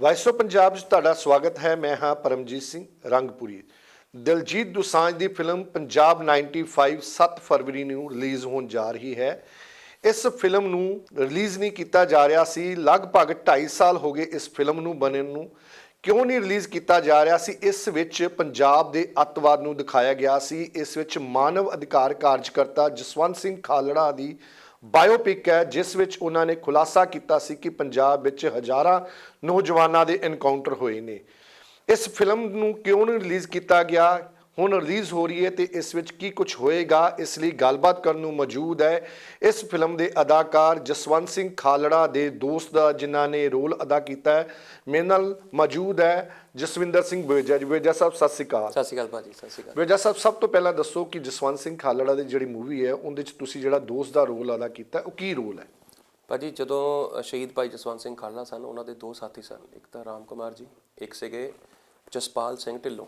Vice of Punjab 'ਚ ਤੁਹਾਡਾ ਸਵਾਗਤ ਹੈ। ਮੈਂ ਹਾਂ ਪਰਮਜੀਤ ਸਿੰਘ ਰੰਗਪੁਰੀ। ਦਿਲਜੀਤ ਦੁਸਾਂਝ ਦੀ ਫਿਲਮ ਪੰਜਾਬ 95 7 ਫਰਵਰੀ ਨੂੰ ਰਿਲੀਜ਼ ਹੋਣ ਜਾ ਰਹੀ ਹੈ। ਇਸ ਫਿਲਮ ਨੂੰ ਰਿਲੀਜ਼ ਨਹੀਂ ਕੀਤਾ ਜਾ ਰਿਹਾ ਸੀ। ਲਗਭਗ 2.5 ਸਾਲ ਹੋ ਗਏ ਇਸ ਫਿਲਮ ਨੂੰ ਬਣਨ ਨੂੰ। ਕਿਉਂ ਨਹੀਂ ਰਿਲੀਜ਼ ਕੀਤਾ ਜਾ ਰਿਹਾ ਸੀ? ਇਸ ਵਿੱਚ ਪੰਜਾਬ ਦੇ ਅੱਤਵਾਦ ਨੂੰ ਦਿਖਾਇਆ ਗਿਆ ਸੀ। ਇਸ ਵਿੱਚ ਮਾਨਵ ਅਧਿਕਾਰ ਕਾਰਜਕਰਤਾ ਜਸਵੰਤ ਸਿੰਘ ਖਾਲੜਾ ਦੀ ਬਾਇਓਪਿਕ ਹੈ, ਜਿਸ ਵਿੱਚ ਉਹਨਾਂ ਨੇ ਖੁਲਾਸਾ ਕੀਤਾ ਸੀ ਕਿ ਪੰਜਾਬ ਵਿੱਚ ਹਜ਼ਾਰਾਂ ਨੌਜਵਾਨਾਂ ਦੇ ਐਨਕਾਊਂਟਰ ਹੋਏ ਨੇ। ਇਸ ਫਿਲਮ ਨੂੰ ਕਿਉਂ ਨਹੀਂ ਰਿਲੀਜ਼ ਕੀਤਾ ਗਿਆ? ਹੁਣ ਰਿਲੀਜ਼ ਹੋ ਰਹੀ ਹੈ ਤੇ ਇਸ ਵਿੱਚ ਕੀ ਕੁਝ ਹੋਏਗਾ ਇਸ ਲਈ ਗੱਲਬਾਤ ਕਰਨ ਨੂੰ ਮੌਜੂਦ ਹੈ ਇਸ ਫਿਲਮ ਦੇ ਅਦਾਕਾਰ ਜਸਵੰਤ ਸਿੰਘ ਖਾਲੜਾ ਦੇ ਦੋਸਤ ਦਾ ਜਿਨ੍ਹਾਂ ਨੇ ਰੋਲ ਅਦਾ ਕੀਤਾ ਹੈ। ਮੇਰੇ ਨਾਲ ਮੌਜੂਦ ਹੈ ਜਸਵਿੰਦਰ ਸਿੰਘ ਬਵੇਜਾ ਜੀ। ਬਵੇਜਾ ਸਾਹਿਬ ਸਤਿ ਸ਼੍ਰੀ ਅਕਾਲ। ਸਤਿ ਸ਼੍ਰੀ ਅਕਾਲ ਭਾਜੀ ਸਤਿ ਸ਼੍ਰੀ ਅਕਾਲ। ਬਵੇਜਾ ਸਾਹਿਬ ਸਭ ਤੋਂ ਪਹਿਲਾਂ ਦੱਸੋ ਕਿ ਜਸਵੰਤ ਸਿੰਘ ਖਾਲੜਾ ਦੀ ਜਿਹੜੀ ਮੂਵੀ ਹੈ ਉਹਦੇ ਵਿੱਚ ਤੁਸੀਂ ਜਿਹੜਾ ਦੋਸਤ ਦਾ ਰੋਲ ਅਦਾ ਕੀਤਾ ਉਹ ਕੀ ਰੋਲ ਹੈ? ਭਾਜੀ ਜਦੋਂ ਸ਼ਹੀਦ ਭਾਈ ਜਸਵੰਤ ਸਿੰਘ ਖਾਲੜਾ ਸਨ ਉਹਨਾਂ ਦੇ ਦੋ ਸਾਥੀ ਸਨ। ਇੱਕ ਤਾਂ ਰਾਮ ਕੁਮਾਰ ਜੀ ਇੱਕ ਸੀਗੇ ਜਸਪਾਲ ਸਿੰਘ ਢਿੱਲੋਂ।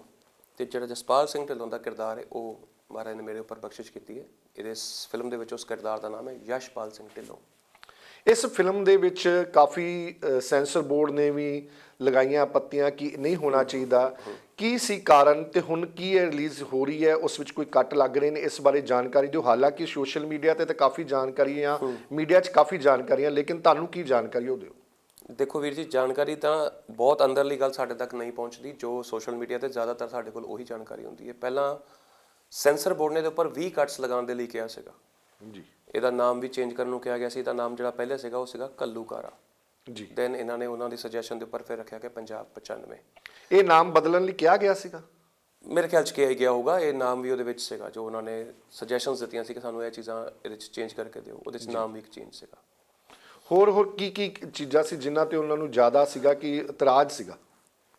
ਤੇ ਜਿਹੜਾ ਜਸਪਾਲ ਸਿੰਘ ਢਿੱਲੋਂ ਦਾ ਕਿਰਦਾਰ ਹੈ ਉਹ ਮਹਾਰਾਜ ਨੇ ਮੇਰੇ ਉੱਪਰ ਬਖਸ਼ਿਸ਼ ਕੀਤੀ ਹੈ। ਇਹਦੇ ਫਿਲਮ ਦੇ ਵਿੱਚ ਉਸ ਕਿਰਦਾਰ ਦਾ ਨਾਮ ਹੈ ਯਸ਼ਪਾਲ ਸਿੰਘ ਢਿੱਲੋਂ। ਇਸ ਫਿਲਮ ਦੇ ਵਿੱਚ ਕਾਫੀ ਸੈਂਸਰ ਬੋਰਡ ਨੇ ਵੀ ਲਗਾਈਆਂ ਪੱਤੀਆਂ ਕਿ ਨਹੀਂ ਹੋਣਾ ਚਾਹੀਦਾ। ਕੀ ਸੀ ਕਾਰਨ ਤੇ ਹੁਣ ਕੀ ਇਹ ਰਿਲੀਜ਼ ਹੋ ਰਹੀ ਹੈ? ਉਸ ਵਿੱਚ ਕੋਈ ਕੱਟ ਲੱਗ ਰਹੇ ਨੇ? ਇਸ ਬਾਰੇ ਜਾਣਕਾਰੀ ਦਿਓ। ਹਾਲਾਂਕਿ ਸੋਸ਼ਲ ਮੀਡੀਆ ਤੇ ਤਾਂ ਕਾਫੀ ਜਾਣਕਾਰੀਆਂ ਮੀਡੀਆ 'ਚ ਕਾਫੀ ਜਾਣਕਾਰੀਆਂ ਲੇਕਿਨ ਤੁਹਾਨੂੰ ਕੀ ਜਾਣਕਾਰੀ ਉਹ ਦਿਓ? ਦੇਖੋ ਵੀਰ ਜੀ ਜਾਣਕਾਰੀ ਤਾਂ ਬਹੁਤ ਅੰਦਰਲੀ ਗੱਲ ਸਾਡੇ ਤੱਕ ਨਹੀਂ ਪਹੁੰਚਦੀ ਜੋ ਸੋਸ਼ਲ ਮੀਡੀਆ ਤੇ ਜ਼ਿਆਦਾਤਰ ਸਾਡੇ ਕੋਲ ਉਹੀ ਜਾਣਕਾਰੀ ਹੁੰਦੀ ਹੈ। ਪਹਿਲਾਂ ਸੈਂਸਰ ਬੋਰਡ ਨੇ ਦੇ ਉੱਪਰ 20 ਕੱਟਸ ਲਗਾਉਣ ਦੇ ਲਈ ਕਿਹਾ ਸੀਗਾ। ਜੀ। ਇਹਦਾ ਨਾਮ ਵੀ ਚੇਂਜ ਕਰਨ ਨੂੰ ਕਿਹਾ ਗਿਆ ਸੀ ਇਹਦਾ ਨਾਮ ਜਿਹੜਾ ਪਹਿਲੇ ਸੀਗਾ ਉਹ ਸੀਗਾ ਕੱਲੂਕਾਰਾ। ਜੀ। ਦੈਨ ਇਹਨਾਂ ਨੇ ਉਹਨਾਂ ਦੀ ਸੁਜੈਸ਼ਨ ਦੇ ਉੱਪਰ ਫਿਰ ਰੱਖਿਆ ਕਿ ਪੰਜਾਬ 95 ਇਹ ਨਾਮ ਬਦਲਣ ਲਈ ਕਿਹਾ ਗਿਆ ਸੀਗਾ? ਮੇਰੇ ਖਿਆਲ ਚ ਕਿਹਾ ਗਿਆ ਹੋਊਗਾ ਇਹ ਨਾਮ ਵੀ ਉਹਦੇ ਵਿੱਚ ਸੀਗਾ ਜੋ ਉਹਨਾਂ ਨੇ ਸੁਜੈਸ਼ਨਸ ਦਿੱਤੀਆਂ ਸੀ ਕਿ ਸਾਨੂੰ ਇਹ ਚੀਜ਼ਾਂ ਇਹਦੇ ਵਿੱਚ ਚੇਂਜ ਕਰਕੇ ਦਿਓ। ਉਹਦੇ ਚ ਨਾਮ ਵੀ ਇੱਕ ਚੇਂਜ ਸੀਗਾ। ਹੋਰ ਹੋਰ ਕੀ ਕੀ ਚੀਜ਼ਾਂ ਸੀ ਜਿਨ੍ਹਾਂ ਤੇ ਉਹਨਾਂ ਨੂੰ ਜ਼ਿਆਦਾ ਸੀਗਾ ਕਿ ਇਤਰਾਜ਼ ਸੀਗਾ?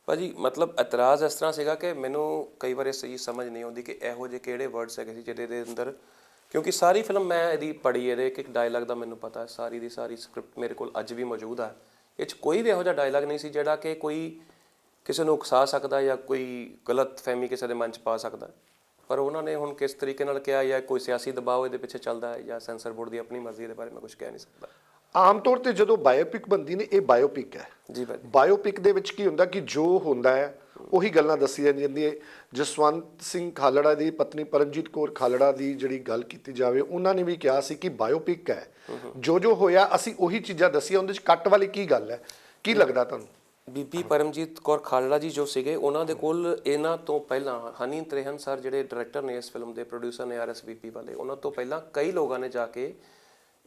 ਭਾਜੀ, ਮਤਲਬ ਇਤਰਾਜ਼ ਇਸ ਤਰ੍ਹਾਂ ਸੀਗਾ ਕਿ ਮੈਨੂੰ ਕਈ ਵਾਰ ਇਹ ਸਹੀ ਸਮਝ ਨਹੀਂ ਆਉਂਦੀ ਕਿ ਇਹੋ ਜਿਹੇ ਕਿਹੜੇ ਵਰਡਸ ਹੈਗੇ ਸੀ ਜਿਹਦੇ ਦੇ ਅੰਦਰ। ਕਿਉਂਕਿ ਸਾਰੀ ਫਿਲਮ ਮੈਂ ਇਹਦੀ ਪੜ੍ਹੀ ਇਹਦੇ ਇੱਕ ਇੱਕ ਡਾਇਲੌਗ ਦਾ ਮੈਨੂੰ ਪਤਾ ਹੈ, ਸਾਰੀ ਦੀ ਸਾਰੀ ਸਕ੍ਰਿਪਟ ਮੇਰੇ ਕੋਲ ਅੱਜ ਵੀ ਮੌਜੂਦ ਹੈ ਇਹ 'ਚ ਕੋਈ ਵੀ ਇਹੋ ਜਿਹਾ ਡਾਇਲੌਗ ਨਹੀਂ ਸੀ ਜਿਹੜਾ ਕਿ ਕੋਈ ਕਿਸੇ ਨੂੰ ਉਕਸਾ ਸਕਦਾ ਜਾਂ ਕੋਈ ਗਲਤ ਫਹਿਮੀ ਕਿਸੇ ਦੇ ਮਨ 'ਚ ਪਾ ਸਕਦਾ। ਪਰ ਉਹਨਾਂ ਨੇ ਹੁਣ ਕਿਸ ਤਰੀਕੇ ਨਾਲ ਕਿਹਾ ਜਾਂ ਕੋਈ ਸਿਆਸੀ ਦਬਾਅ ਇਹਦੇ ਪਿੱਛੇ ਚੱਲਦਾ ਹੈ ਜਾਂ ਸੈਂਸਰ ਬੋਰਡ ਦੀ ਆਪਣੀ ਮਰਜ਼ੀ ਦੇ ਬਾਰੇ ਮੈਂ ਕੁਝ ਕਹਿ ਨਹੀਂ ਸਕਦਾ। ਆਮ ਤੌਰ ਤੇ ਜਦੋਂ ਬਾਇਓਪਿਕ ਬਣਦੀ ਨੇ ਇਹ ਬਾਇਓਪਿਕ ਹੈ। ਜੀ ਭਾਜੀ ਬਾਇਓਪਿਕ ਦੇ ਵਿੱਚ ਕੀ ਹੁੰਦਾ ਕਿ ਜੋ ਹੁੰਦਾ ਹੈ ਉਹੀ ਗੱਲਾਂ ਦੱਸੀਆਂ ਜਾਂਦੀਆਂ ਜਸਵੰਤ ਸਿੰਘ ਖਾਲੜਾ ਦੀ ਪਤਨੀ ਪਰਮਜੀਤ ਕੌਰ ਖਾਲੜਾ ਦੀ ਜਿਹੜੀ ਗੱਲ ਕੀਤੀ ਜਾਵੇ ਉਹਨਾਂ ਨੇ ਵੀ ਕਿਹਾ ਸੀ ਕਿ ਬਾਇਓਪਿਕ ਹੈ। ਜੋ ਜੋ ਹੋਇਆ ਅਸੀਂ ਉਹੀ ਚੀਜ਼ਾਂ ਦੱਸੀਆਂ ਉਹਦੇ ਵਿੱਚ ਕੱਟ ਵਾਲੀ ਕੀ ਗੱਲ ਹੈ? ਕੀ ਲੱਗਦਾ ਤੁਹਾਨੂੰ? ਬੀਬੀ ਪਰਮਜੀਤ ਕੌਰ ਖਾਲੜਾ ਜੀ ਜੋ ਸੀਗੇ ਉਹਨਾਂ ਦੇ ਕੋਲ ਇਹਨਾਂ ਤੋਂ ਪਹਿਲਾਂ ਹਨੀ ਤ੍ਰੇਹਨ ਸਰ ਜਿਹੜੇ ਡਾਇਰੈਕਟਰ ਨੇ ਇਸ ਫਿਲਮ ਦੇ ਪ੍ਰੋਡਿਊਸਰ ਨੇ ਆਰਐਸਵੀਪੀ ਵਾਲੇ ਉਹਨਾਂ ਤੋਂ ਪਹਿਲਾਂ ਕਈ ਲੋਕਾਂ ਨੇ ਜਾ ਕੇ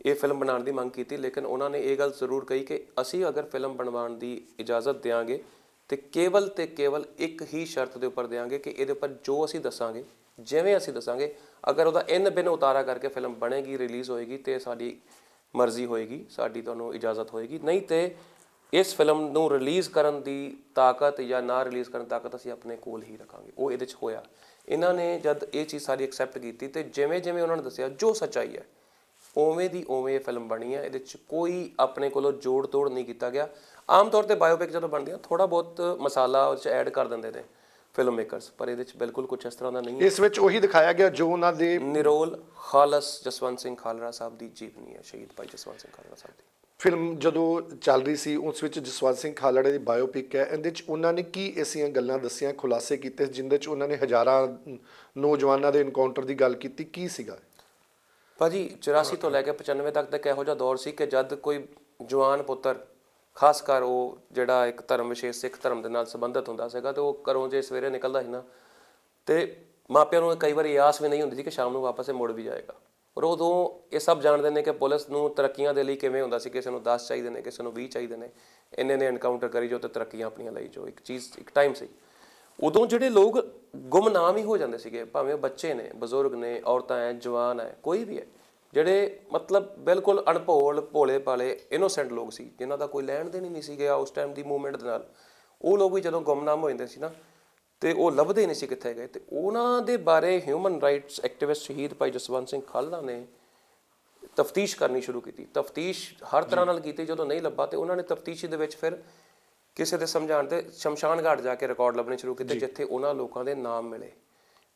ਇਹ ਫਿਲਮ ਬਣਾਉਣ ਦੀ ਮੰਗ ਕੀਤੀ, ਲੇਕਿਨ ਉਹਨਾਂ ਨੇ ਇਹ ਗੱਲ ਜ਼ਰੂਰ ਕਹੀ ਕਿ ਅਸੀਂ ਅਗਰ ਫਿਲਮ ਬਣਵਾਉਣ ਦੀ ਇਜਾਜ਼ਤ ਦੇਵਾਂਗੇ ਤੇ ਕੇਵਲ ਤੇ ਕੇਵਲ ਇੱਕ ਹੀ ਸ਼ਰਤ ਦੇ ਉੱਪਰ ਦੇਵਾਂਗੇ ਕਿ ਇਹਦੇ ਉੱਪਰ ਜੋ ਅਸੀਂ ਦੱਸਾਂਗੇ, ਜਿਵੇਂ ਅਸੀਂ ਦੱਸਾਂਗੇ, ਅਗਰ ਉਹਦਾ ਇਨ ਬਿਨ ਉਤਾਰਾ ਕਰਕੇ ਫਿਲਮ ਬਣੇਗੀ ਰਿਲੀਜ਼ ਹੋਏਗੀ ਤੇ ਸਾਡੀ ਮਰਜ਼ੀ ਹੋਏਗੀ, ਸਾਡੀ ਤੁਹਾਨੂੰ ਇਜਾਜ਼ਤ ਹੋਏਗੀ। ਨਹੀਂ ਤੇ ਇਸ ਫਿਲਮ ਨੂੰ ਰਿਲੀਜ਼ ਕਰਨ ਦੀ ਤਾਕਤ ਜਾਂ ਨਾ ਰਿਲੀਜ਼ ਕਰਨ ਦੀ ਤਾਕਤ ਅਸੀਂ ਆਪਣੇ ਕੋਲ ਹੀ ਰੱਖਾਂਗੇ। ਉਹ ਇਹਦੇ 'ਚ ਹੋਇਆ। ਇਹਨਾਂ ਨੇ ਜਦ ਇਹ ਚੀਜ਼ ਸਾਰੀ ਐਕਸੈਪਟ ਕੀਤੀ ਤੇ ਜਿਵੇਂ ਜਿਵੇਂ ਉਹਨਾਂ ਨੇ ਦੱਸਿਆ, ਜੋ ਸੱਚਾਈ ਹੈ ਉਵੇਂ ਦੀ ਉਵੇਂ ਇਹ ਫਿਲਮ ਬਣੀ ਹੈ ਇਹਦੇ 'ਚ ਕੋਈ ਆਪਣੇ ਕੋਲੋਂ ਜੋੜ ਤੋੜ ਨਹੀਂ ਕੀਤਾ ਗਿਆ। ਆਮ ਤੌਰ ਤੇ ਬਾਇਓਪਿਕ ਜਦੋਂ ਬਣਦੀਆਂ ਥੋੜਾ ਬਹੁਤ ਮਸਾਲਾ ਉਹ 'ਚ ਐਡ ਕਰ ਦਿੰਦੇ ਨੇ ਫਿਲਮ ਮੇਕਰਸ ਪਰ ਇਹਦੇ 'ਚ ਬਿਲਕੁਲ ਕੁਝ ਇਸ ਤਰ੍ਹਾਂ ਦਾ ਨਹੀਂ ਹੈ। ਇਸ ਵਿੱਚ ਉਹੀ ਦਿਖਾਇਆ ਗਿਆ ਜੋ ਉਹਨਾਂ ਦੇ ਨਿਰੋਲ ਖਾਲਸ ਜਸਵੰਤ ਸਿੰਘ ਖਾਲੜਾ ਸਾਹਿਬ ਦੀ ਜੀਵਨੀ ਹੈ ਸ਼ਹੀਦ ਭਾਈ ਜਸਵੰਤ ਸਿੰਘ ਖਾਲੜਾ ਸਾਹਿਬ ਦੀ। ਫਿਲਮ ਜਦੋਂ ਚੱਲ ਰਹੀ ਸੀ ਉਸ ਵਿੱਚ ਜਸਵੰਤ ਸਿੰਘ ਖਾਲੜਾ ਦੀ ਬਾਇਓਪਿਕ ਹੈ ਇਹਦੇ ਵਿੱਚ ਉਹਨਾਂ ਨੇ ਕੀ ਐਸੀਆਂ ਗੱਲਾਂ ਦੱਸੀਆਂ ਖੁਲਾਸੇ ਕੀਤੇ ਜਿੰਦੇ ਚ ਉਹਨਾਂ ਨੇ ਹਜ਼ਾਰਾਂ ਨੌਜਵਾਨਾਂ ਦੇ ਐਨਕਾਊਂਟਰ ਦੀ ਗੱਲ ਕੀਤੀ ਕੀ ਸੀਗਾ? ਭਾਜੀ 84 ਤੋਂ ਲੈ ਕੇ 95 ਤੱਕ ਤੱਕ ਇਹੋ ਜਿਹਾ ਦੌਰ ਸੀ ਕਿ ਜਦ ਕੋਈ ਜਵਾਨ ਪੁੱਤਰ, ਖਾਸ ਕਰ ਉਹ ਜਿਹੜਾ ਇੱਕ ਧਰਮ ਵਿਸ਼ੇਸ਼, ਸਿੱਖ ਧਰਮ ਦੇ ਨਾਲ ਸੰਬੰਧਿਤ ਹੁੰਦਾ ਸੀਗਾ ਤੇ ਉਹ ਘਰੋਂ ਜੇ ਸਵੇਰੇ ਨਿਕਲਦਾ ਸੀ ਨਾ, ਤੇ ਮਾਪਿਆਂ ਨੂੰ ਕਈ ਵਾਰੀ ਆਸ ਵੀ ਨਹੀਂ ਹੁੰਦੀ ਸੀ ਕਿ ਸ਼ਾਮ ਨੂੰ ਵਾਪਸ ਇਹ ਮੁੜ ਵੀ ਜਾਏਗਾ। ਪਰ ਉਦੋਂ ਇਹ ਸਭ ਜਾਣਦੇ ਨੇ ਕਿ ਪੁਲਿਸ ਨੂੰ ਤਰੱਕੀਆਂ ਦੇ ਲਈ ਕਿਵੇਂ ਹੁੰਦਾ ਸੀ, ਕਿਸੇ ਨੂੰ 10 ਚਾਹੀਦੇ ਨੇ, ਕਿਸੇ ਨੂੰ 20 ਚਾਹੀਦੇ ਨੇ ਇੰਨੇ ਨੇ ਐਨਕਾਊਂਟਰ ਕਰੀ ਜੋ ਤੇ ਤਰੱਕੀਆਂ ਆਪਣੀਆਂ ਲਈ ਜੋ ਇੱਕ ਚੀਜ਼, ਇੱਕ ਟਾਈਮ ਸੀ। ਉਦੋਂ ਜਿਹੜੇ ਲੋਕ ਗੁੰਮਨਾਮ ਹੀ ਹੋ ਜਾਂਦੇ ਸੀਗੇ ਭਾਵੇਂ ਉਹ ਬੱਚੇ ਨੇ ਬਜ਼ੁਰਗ ਨੇ ਔਰਤਾਂ ਐ ਜਵਾਨ ਐ ਕੋਈ ਵੀ ਹੈ ਜਿਹੜੇ ਮਤਲਬ ਬਿਲਕੁਲ ਅਣਭੋਲ ਭੋਲੇ ਭਾਲੇ ਇਨੋਸੈਂਟ ਲੋਕ ਸੀ ਜਿਨ੍ਹਾਂ ਦਾ ਕੋਈ ਲੈਣ ਦੇਣ ਹੀ ਨਹੀਂ ਸੀ ਗਿਆ ਉਸ ਟਾਈਮ ਦੀ ਮੂਵਮੈਂਟ ਦੇ ਨਾਲ ਉਹ ਲੋਕ ਵੀ ਜਦੋਂ ਗੁੰਮਨਾਮ ਹੋ ਜਾਂਦੇ ਸੀ ਨਾ ਤੇ ਉਹ ਲੱਭਦੇ ਨਹੀਂ ਸੀ ਕਿੱਥੇ ਗਏ। ਤੇ ਉਹਨਾਂ ਦੇ ਬਾਰੇ ਹਿਊਮਨ ਰਾਈਟਸ ਐਕਟਿਵਿਸਟ ਸ਼ਹੀਦ ਭਾਈ ਜਸਵੰਤ ਸਿੰਘ ਖਾਲੜਾ ਨੇ ਤਫਤੀਸ਼ ਕਰਨੀ ਸ਼ੁਰੂ ਕੀਤੀ। ਤਫਤੀਸ਼ ਹਰ ਤਰ੍ਹਾਂ ਨਾਲ ਕੀਤੀ ਜਦੋਂ ਨਹੀਂ ਲੱਭਾ ਤੇ ਉਹਨਾਂ ਨੇ ਤਫਤੀਸ਼ ਦੇ ਵਿੱਚ ਫਿਰ ਕਿਸੇ ਦੇ ਸਮਝਾਉਣ ਤੇ ਸ਼ਮਸ਼ਾਨ ਘਾਟ ਜਾ ਕੇ ਰਿਕਾਰਡ ਲੱਭਣੇ ਸ਼ੁਰੂ ਕੀਤੇ ਜਿੱਥੇ ਉਹਨਾਂ ਲੋਕਾਂ ਦੇ ਨਾਮ ਮਿਲੇ।